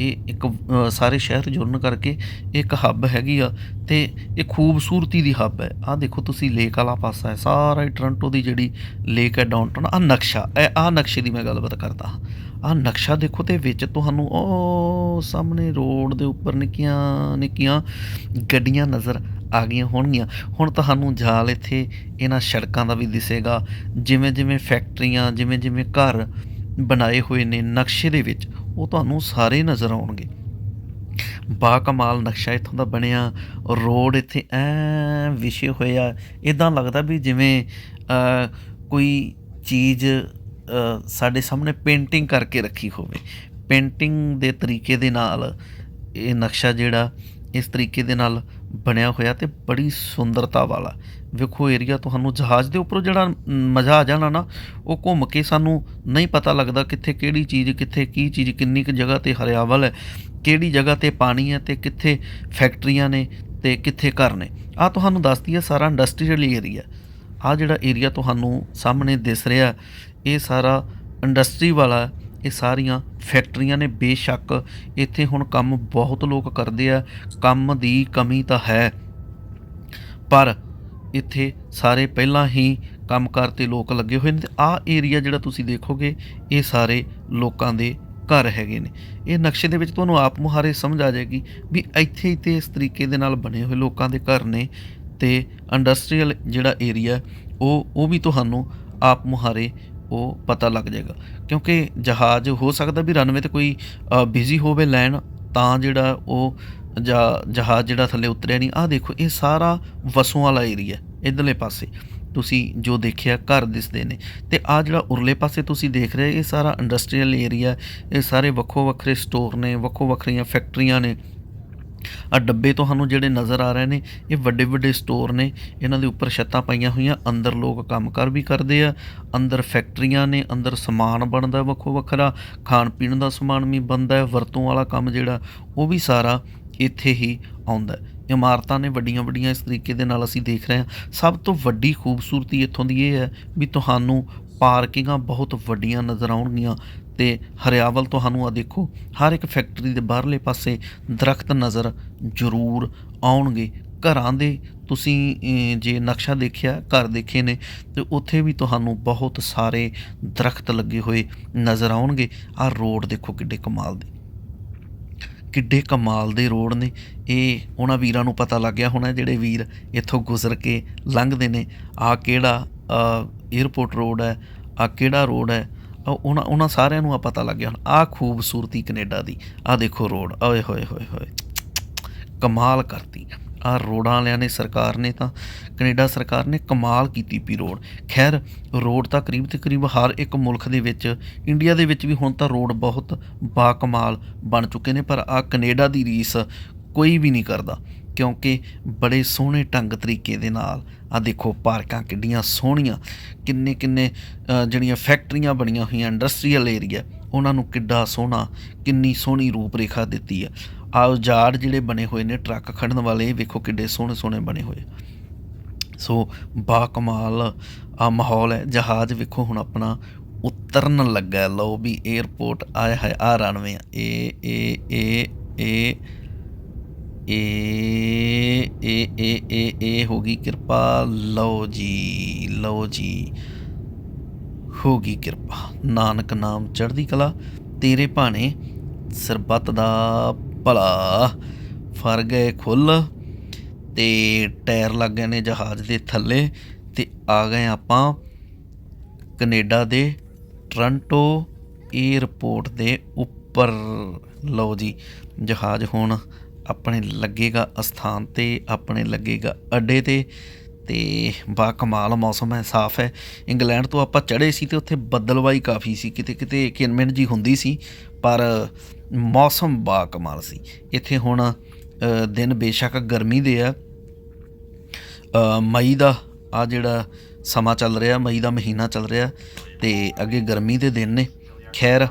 ਇਹ ਇੱਕ ਸਾਰੇ ਸ਼ਹਿਰ ਜੁੜਨ ਕਰਕੇ ਇੱਕ ਹੱਬ ਹੈਗੀ ਆ ਤੇ ਇਹ ਖੂਬਸੂਰਤੀ ਦੀ ਹੱਬ ਹੈ। ਆਹ ਦੇਖੋ ਤੁਸੀਂ ਲੇਕ ਵਾਲਾ ਪਾਸਾ ਹੈ, ਸਾਰਾ ਹੀ ਟੋਰਾਂਟੋ ਦੀ ਜਿਹੜੀ ਲੇਕ ਹੈ ਡਾਊਨਟਾਊਨ ਆ ਨਕਸ਼ਾ, ਇਹ ਆਹ ਨਕਸ਼ੇ ਦੀ ਮੈਂ ਗੱਲਬਾਤ ਕਰਦਾ ਆਹ ਨਕਸ਼ਾ ਦੇਖੋ ਤੇ ਵਿੱਚ ਤੁਹਾਨੂੰ ਉਹ ਸਾਹਮਣੇ ਰੋਡ ਦੇ ਉੱਪਰ ਨਿੱਕੀਆਂ ਨਿੱਕੀਆਂ ਗੱਡੀਆਂ ਨਜ਼ਰ ਆ ਗਈਆਂ ਹੋਣਗੀਆਂ। ਹੁਣ ਤੁਹਾਨੂੰ ਜਾਲ ਇੱਥੇ ਇਹਨਾਂ ਸੜਕਾਂ ਦਾ ਵੀ ਦਿਸੇਗਾ। ਜਿਵੇਂ ਜਿਵੇਂ ਫੈਕਟਰੀਆਂ, ਜਿਵੇਂ ਜਿਵੇਂ ਘਰ ਬਣਾਏ ਹੋਏ ਨੇ ਨਕਸ਼ੇ ਦੇ ਵਿੱਚ, ਉਹ ਤੁਹਾਨੂੰ ਸਾਰੇ ਨਜ਼ਰ ਆਉਣਗੇ। ਬਾ ਕਮਾਲ ਨਕਸ਼ਾ ਇੱਥੋਂ ਦਾ ਬਣਿਆ। ਰੋਡ ਇੱਥੇ ਐ ਵਿਛੇ ਹੋਏ ਆ। ਇਦਾਂ ਲੱਗਦਾ ਵੀ ਜਿਵੇਂ ਕੋਈ ਚੀਜ਼ ਸਾਡੇ ਸਾਹਮਣੇ ਪੇਂਟਿੰਗ ਕਰਕੇ ਰੱਖੀ ਹੋਵੇ। ਪੇਂਟਿੰਗ ਦੇ ਤਰੀਕੇ ਦੇ ਨਾਲ ਇਹ ਨਕਸ਼ਾ ਜਿਹੜਾ ਇਸ ਤਰੀਕੇ ਦੇ ਨਾਲ ਬਣਿਆ ਹੋਇਆ ਤੇ ਬੜੀ ਸੁੰਦਰਤਾ ਵਾਲਾ। ਵੇਖੋ ਏਰੀਆ ਤੁਹਾਨੂੰ ਜਹਾਜ਼ ਦੇ ਉੱਪਰੋਂ ਜਿਹੜਾ ਮਜ਼ਾ ਆ ਜਾਣਾ ਨਾ, ਉਹ ਘੁੰਮ ਕੇ ਸਾਨੂੰ ਨਹੀਂ ਪਤਾ ਲੱਗਦਾ ਕਿੱਥੇ ਕਿਹੜੀ ਚੀਜ਼, ਕਿੱਥੇ ਕੀ ਚੀਜ਼, ਕਿੰਨੀ ਕੁ ਜਗ੍ਹਾ ਤੇ ਹਰਿਆਵਲ ਹੈ, ਕਿਹੜੀ ਜਗ੍ਹਾ ਤੇ ਪਾਣੀ ਹੈ ਤੇ ਕਿੱਥੇ ਫੈਕਟਰੀਆਂ ਨੇ ਤੇ ਕਿੱਥੇ ਘਰ ਨੇ। ਆ ਤੁਹਾਨੂੰ ਦੱਸਦੀ ਹੈ ਸਾਰਾ ਇੰਡਸਟਰੀਅਲ ਏਰੀਆ ਆ ਜਿਹੜਾ ਏਰੀਆ ਤੁਹਾਨੂੰ ਸਾਹਮਣੇ ਦਿਸ ਰਿਹਾ ਇਹ ਸਾਰਾ ਇੰਡਸਟਰੀ ਵਾਲਾ ਇਹ ਸਾਰੀਆਂ ਫੈਕਟਰੀਆਂ ਨੇ ਬੇਸ਼ੱਕ ਇੱਥੇ ਹੁਣ ਕੰਮ ਬਹੁਤ ਲੋਕ ਕਰਦੇ ਆ, ਕੰਮ ਦੀ ਕਮੀ ਤਾਂ ਹੈ। ਪਰ ਇੱਥੇ ਸਾਰੇ ਪਹਿਲਾਂ ਹੀ ਕੰਮਕਾਰ ਤੇ ਲੋਕ ਲੱਗੇ ਹੋਏ ਨੇ ਤੇ ਆਹ ਏਰੀਆ ਜਿਹੜਾ ਤੁਸੀਂ ਦੇਖੋਗੇ, ਇਹ ਸਾਰੇ ਲੋਕਾਂ ਦੇ ਘਰ ਹੈਗੇ ਨੇ। ਇਹ ਨਕਸ਼ੇ ਦੇ ਵਿੱਚ ਤੁਹਾਨੂੰ ਆਪ ਮੁਹਾਰੇ ਸਮਝ ਆ ਜਾਏਗੀ ਵੀ ਇੱਥੇ ਹੀ ਤੇ ਇਸ ਤਰੀਕੇ ਦੇ ਨਾਲ ਬਣੇ ਹੋਏ ਲੋਕਾਂ ਦੇ ਘਰ ਨੇ ਤੇ ਇੰਡਸਟਰੀਅਲ ਜਿਹੜਾ ਏਰੀਆ ਉਹ ਉਹ ਵੀ ਤੁਹਾਨੂੰ ਆਪ ਮੁਹਾਰੇ ਉਹ ਪਤਾ ਲੱਗ ਜਾਏਗਾ। ਕਿਉਂਕਿ ਜਹਾਜ਼ ਹੋ ਸਕਦਾ ਵੀ ਰਨਵੇ ਤੇ ਕੋਈ ਬਿਜ਼ੀ ਹੋਵੇ ਲੈਣ, ਤਾਂ ਜਿਹੜਾ ਉਹ ਜਾਂ, ਜਹਾਜ਼ ਜਿਹੜਾ ਥੱਲੇ ਉਤਰਿਆ ਨਹੀਂ, ਆਹ ਦੇਖੋ, ਇਹ ਸਾਰਾ ਵਸੋਂ ਵਾਲਾ ਏਰੀਆ ਇਧਰਲੇ ਪਾਸੇ। ਤੁਸੀਂ ਜੋ ਦੇਖਿਆ, ਘਰ ਦਿਸਦੇ ਨੇ। ਤੇ ਆ ਜਿਹੜਾ ਉਰਲੇ ਪਾਸੇ ਤੁਸੀਂ ਦੇਖ ਰਹੇ ਇਹ ਸਾਰਾ ਇੰਡਸਟਰੀਅਲ ਏਰੀਆ ਇਹ ਸਾਰੇ ਵੱਖੋ ਵੱਖਰੇ ਸਟੋਰ ਨੇ ਵੱਖੋ ਵੱਖਰੀਆਂ ਫੈਕਟਰੀਆਂ ਨੇ। ਆ ਡੱਬੇ ਤੁਹਾਨੂੰ ਜਿਹੜੇ ਨਜ਼ਰ ਆ ਰਹੇ ਨੇ, ਇਹ ਵੱਡੇ ਵੱਡੇ ਸਟੋਰ ਨੇ, ਇਹਨਾਂ ਦੇ ਉੱਪਰ ਛੱਤਾਂ ਪਾਈਆਂ ਹੋਈਆਂ, ਅੰਦਰ ਲੋਕ ਕੰਮਕਾਰ ਵੀ ਕਰਦੇ ਆ, ਅੰਦਰ ਫੈਕਟਰੀਆਂ ਨੇ, ਅੰਦਰ ਸਮਾਨ ਬਣਦਾ ਵੱਖੋ ਵੱਖਰਾ, ਖਾਣ ਪੀਣ ਦਾ ਸਮਾਨ ਵੀ ਬਣਦਾ ਵਰਤੋਂ ਵਾਲਾ ਕੰਮ ਜਿਹੜਾ, ਉਹ ਵੀ ਸਾਰਾ ਇੱਥੇ ਹੀ ਆਉਂਦਾ ਇਮਾਰਤਾਂ ਨੇ ਵੱਡੀਆਂ ਵੱਡੀਆਂ ਇਸ ਤਰੀਕੇ ਦੇ ਨਾਲ ਅਸੀਂ ਦੇਖ ਰਹੇ ਹਾਂ। ਸਭ ਤੋਂ ਵੱਡੀ ਖੂਬਸੂਰਤੀ ਇੱਥੋਂ ਦੀ ਇਹ ਹੈ ਵੀ ਤੁਹਾਨੂੰ ਪਾਰਕਿੰਗਾਂ ਬਹੁਤ ਵੱਡੀਆਂ ਨਜ਼ਰ ਆਉਣਗੀਆਂ। ਤੇ ਹਰਿਆਵਲ ਤੁਹਾਨੂੰ ਆ ਦੇਖੋ, ਹਰ ਇੱਕ ਫੈਕਟਰੀ ਦੇ ਬਾਹਰਲੇ ਪਾਸੇ ਦਰਖਤ ਨਜ਼ਰ ਜ਼ਰੂਰ ਆਉਣਗੇ। ਘਰਾਂ ਦੇ ਤੁਸੀਂ ਜੇ ਨਕਸ਼ਾ ਦੇਖਿਆ, ਘਰ ਦੇਖੇ ਨੇ, ਤੇ ਉੱਥੇ ਵੀ ਤੁਹਾਨੂੰ ਬਹੁਤ ਸਾਰੇ ਦਰਖਤ ਲੱਗੇ ਹੋਏ ਨਜ਼ਰ ਆਉਣਗੇ। ਆਹ ਰੋਡ ਦੇਖੋ ਕਿੱਡੇ ਕਮਾਲ ਦੇ। ਕਿੱਡੇ ਕਮਾਲ ਦੇ ਰੋਡ ਨੇ। ਇਹ ਉਹਨਾਂ ਵੀਰਾਂ ਨੂੰ ਪਤਾ ਲੱਗ ਗਿਆ ਹੋਣਾ ਜਿਹੜੇ ਵੀਰ ਇੱਥੋਂ ਗੁਜ਼ਰ ਕੇ ਲੰਘਦੇ ਨੇ। ਆ ਕਿਹੜਾ 에어ਪੋਰਟ ਰੋਡ ਹੈ, ਆ ਕਿਹੜਾ ਰੋਡ ਹੈ ਉਹਨਾਂ ਉਹਨਾਂ ਸਾਰਿਆਂ ਨੂੰ ਆ ਪਤਾ ਲੱਗ ਗਿਆ ਹੁਣ ਆ ਖੂਬਸੂਰਤੀ ਕੈਨੇਡਾ ਦੀ ਆ ਦੇਖੋ ਰੋਡ, ਓਏ ਹੋਏ ਹੋਏ ਹੋਏ, ਕਮਾਲ ਕਰਤੀ। ਆ ਰੋਡਾਂ ਵਾਲਿਆਂ ਨੇ ਸਰਕਾਰ ਨੇ ਤਾਂ, ਕੈਨੇਡਾ ਸਰਕਾਰ ਨੇ ਕਮਾਲ ਕੀਤੀ ਪੀ ਰੋਡ। ਖੈਰ, ਰੋਡ ਤਾਂ ਕਰੀਬ ਤੇ ਕਰੀਬ ਹਰ ਇੱਕ ਮੁਲਕ ਦੇ ਵਿੱਚ, ਇੰਡੀਆ ਦੇ ਵਿੱਚ ਵੀ ਹੁਣ ਤਾਂ ਰੋਡ ਬਹੁਤ ਬਾ ਕਮਾਲ ਬਣ ਚੁੱਕੇ ਨੇ, ਪਰ ਆ ਕੈਨੇਡਾ ਦੀ ਰੀਸ ਕੋਈ ਵੀ ਨਹੀਂ ਕਰਦਾ। ਕਿਉਂਕਿ ਬੜੇ ਸੋਹਣੇ ਢੰਗ ਤਰੀਕੇ ਦੇ ਨਾਲ ਆ ਦੇਖੋ ਪਾਰਕਾਂ ਕਿੱਡੀਆਂ ਸੋਹਣੀਆਂ, ਕਿੰਨੇ ਕਿੰਨੇ ਜਿਹੜੀਆਂ ਫੈਕਟਰੀਆਂ ਬਣੀਆਂ ਹੋਈਆਂ ਇੰਡਸਟਰੀਅਲ ਏਰੀਆ, ਉਹਨਾਂ ਨੂੰ ਕਿੱਡਾ ਸੋਹਣਾ, ਕਿੰਨੀ ਸੋਹਣੀ ਰੂਪ ਰੇਖਾ ਦਿੱਤੀ ਆ। ਆ ਉਜਾੜ ਜਿਹੜੇ ਬਣੇ ਹੋਏ ਨੇ ਟਰੱਕ ਖੜਨ ਵਾਲੇ, ਵੇਖੋ ਕਿੱਡੇ ਸੋਹਣੇ ਸੋਹਣੇ ਬਣੇ ਹੋਏ। ਸੋ ਬਾ ਕਮਾਲ ਆ ਮਾਹੌਲ ਹੈ, ਜਹਾਜ਼ ਵੇਖੋ ਹੁਣ ਆਪਣਾ ਉਤਰਨ ਲੱਗਾ ਲਓ ਵੀ 에어ਪੋਰਟ ਆਇਆ ਹੈ ਆ। ਰਨਵੇ ਏ ਇਹ ਇਹ ਇਹ ਇਹ ਏ ਇਹ ਇਹ ਹੋ ਗਈ ਕਿਰਪਾ। ਲਓ ਜੀ ਲਓ ਜੀ। ਹੋ ਗਈ ਕਿਰਪਾ। ਨਾਨਕ ਨਾਮ ਚੜ੍ਹਦੀ ਕਲਾ। ਤੇਰੇ ਭਾਣੇ ਸਰਬੱਤ ਦਾ ਭਲਾ। ਫਰ ਗਏ ਖੁੱਲ ਤੇ ਟਾਇਰ ਲੱਗ ਗਏ ਨੇ ਜਹਾਜ਼ ਦੇ ਥੱਲੇ ਤੇ ਆ ਗਏ ਆਪਾਂ ਕੈਨੇਡਾ ਦੇ ਟੋਰਾਂਟੋ 에ਅਰਪੋਰਟ ਦੇ ਉੱਪਰ। ਲਓ ਜੀ, ਜਹਾਜ਼ ਹੁਣ ਆਪਣੇ ਲੱਗੇਗਾ ਅਸਥਾਨ ਤੇ, ਆਪਣੇ ਲੱਗੇਗਾ ਅੱਡੇ ਤੇ ਤੇ ਬਾ ਕਮਾਲ ਮੌਸਮ ਹੈ, ਸਾਫ਼ ਹੈ। ਇੰਗਲੈਂਡ ਤੋਂ ਆਪਾਂ ਚੜ੍ਹੇ ਸੀ ਤੇ ਉੱਥੇ ਬੱਦਲਵਾਈ ਕਾਫੀ ਸੀ, ਕਿਤੇ ਕਿਤੇ ਕਿਨਮਿਨ ਜੀ ਹੁੰਦੀ ਸੀ, ਪਰ ਮੌਸਮ ਬਾ ਕਮਾਲ ਸੀ। ਇੱਥੇ ਹੁਣ ਦਿਨ ਬੇਸ਼ੱਕ ਗਰਮੀ ਦੇ ਆ। ਮਈ ਦਾ ਆ ਜਿਹੜਾ ਸਮਾਂ ਚੱਲ ਰਿਹਾ, ਮਈ ਦਾ ਮਹੀਨਾ ਚੱਲ ਰਿਹਾ ਤੇ ਅੱਗੇ ਗਰਮੀ ਦੇ ਦਿਨ ਨੇ। ਖੈਰ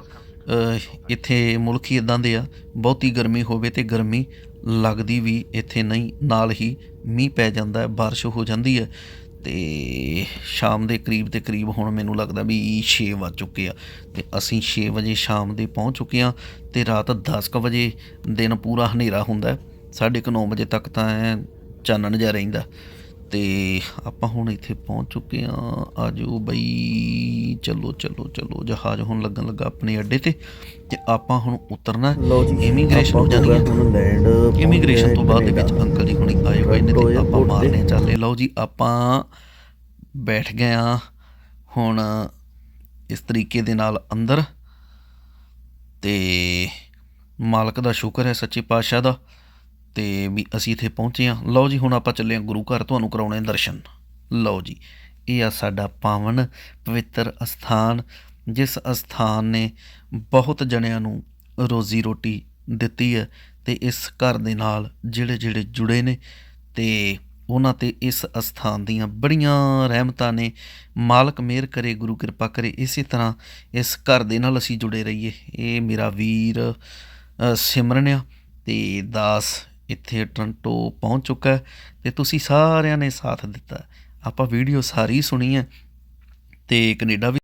ਇੱਥੇ ਮੁਲਕ ਹੀ ਇਦਾਂ ਦੇ ਆ, ਬਹੁਤੀ ਗਰਮੀ ਹੋਵੇ ਤੇ ਗਰਮੀ ਲੱਗਦੀ ਵੀ ਇੱਥੇ ਨਹੀਂ, ਨਾਲ ਹੀ ਮੀਂਹ ਪੈ ਜਾਂਦਾ ਹੈ, ਬਾਰਿਸ਼ ਹੋ ਜਾਂਦੀ ਹੈ ਤੇ ਸ਼ਾਮ ਦੇ ਕਰੀਬ ਤੇ ਕਰੀਬ ਹੁਣ ਮੈਨੂੰ ਲੱਗਦਾ ਵੀ 6 ਵੱਜ ਚੁੱਕੇ ਆ ਤੇ ਅਸੀਂ 6 ਵਜੇ ਸ਼ਾਮ ਦੇ ਪਹੁੰਚ ਚੁੱਕੇ ਆ ਤੇ ਰਾਤ 10 ਕੁ ਵਜੇ ਦਿਨ ਪੂਰਾ ਹਨੇਰਾ ਹੁੰਦਾ ਹੈ। ਸਾਢੇ ਕੁ 9 ਵਜੇ ਤੱਕ ਤਾਂ ਚਾਨਣ ਜਿਹਾ ਰਹਿੰਦਾ ਤੇ ਆਪਾਂ ਹੁਣ ਇੱਥੇ ਪਹੁੰਚ ਚੁੱਕੇ ਆ ਆਜੋ ਬਈ। ਚਲੋ ਚਲੋ ਚਲੋ। ਜਹਾਜ਼ ਹੁਣ ਲੱਗਣ ਲੱਗਾ ਆਪਣੇ ਅੱਡੇ ਤੇ ਤੇ ਆਪਾਂ ਹੁਣ ਉਤਰਨਾ ਇਮੀਗ੍ਰੇਸ਼ਨ ਹੋ ਜਾਣੀ ਹੈ। ਇਮੀਗ੍ਰੇਸ਼ਨ ਤੋਂ ਬਾਅਦ ਦੇ ਵਿੱਚ ਅੰਕਲ ਜੀ ਹੁਣੀ ਆਏ ਹੋਏ ਨੇ ਤੇ ਆਪਾਂ ਮਾਰਨੇ ਚੱਲੇ। ਲਓ ਜੀ ਆਪਾਂ ਬੈਠ ਗਏ ਆ ਹੁਣ ਇਸ ਤਰੀਕੇ ਦੇ ਨਾਲ ਅੰਦਰ। ਤੇ ਮਾਲਕ ਦਾ ਸ਼ੁਕਰ ਹੈ ਸੱਚੇ ਪਾਤਸ਼ਾਹ ਦਾ। ਤੇ ਵੀ ਅਸੀਂ ਇੱਥੇ ਪਹੁੰਚੇ ਆ ਲਓ ਜੀ, ਹੁਣ ਆਪਾਂ ਚੱਲੇ ਆ ਗੁਰੂ ਘਰ, ਤੁਹਾਨੂੰ ਕਰਾਉਣੇ ਦਰਸ਼ਨ। ਲਓ ਜੀ, ਇਹ ਆ ਸਾਡਾ ਪਾਵਨ ਪਵਿੱਤਰ ਅਸਥਾਨ, ਜਿਸ ਅਸਥਾਨ ਨੇ ਬਹੁਤ ਜਣਿਆਂ ਨੂੰ ਰੋਜ਼ੀ ਰੋਟੀ ਦਿੱਤੀ ਹੈ ਤੇ ਇਸ ਘਰ ਦੇ ਨਾਲ ਜਿਹੜੇ ਜਿਹੜੇ ਜੁੜੇ ਨੇ ਤੇ ਉਹਨਾਂ ਤੇ ਇਸ ਅਸਥਾਨ ਦੀਆਂ ਬੜੀਆਂ ਰਹਿਮਤਾਂ ਨੇ। ਮਾਲਕ ਮਿਹਰ ਕਰੇ, ਗੁਰੂ ਕਿਰਪਾ ਕਰੇ, ਇਸੇ ਤਰ੍ਹਾਂ ਇਸ ਘਰ ਦੇ ਨਾਲ ਅਸੀਂ ਜੁੜੇ ਰਹੀਏ। ਇਹ ਮੇਰਾ ਵੀਰ ਸਿਮਰਨ ਆ ਤੇ ਦਾਸ ਇੱਥੇ ਟਰੰਟੋ ਪਹੁੰਚ ਚੁੱਕਾ ਹੈ ਤੇ ਤੁਸੀਂ ਸਾਰਿਆਂ ਨੇ ਸਾਥ ਦਿੱਤਾ। ਆਪਾਂ ਵੀਡੀਓ ਸਾਰੀ ਸੁਣੀ ਹੈ ਤੇ ਕੈਨੇਡਾ ਵੀ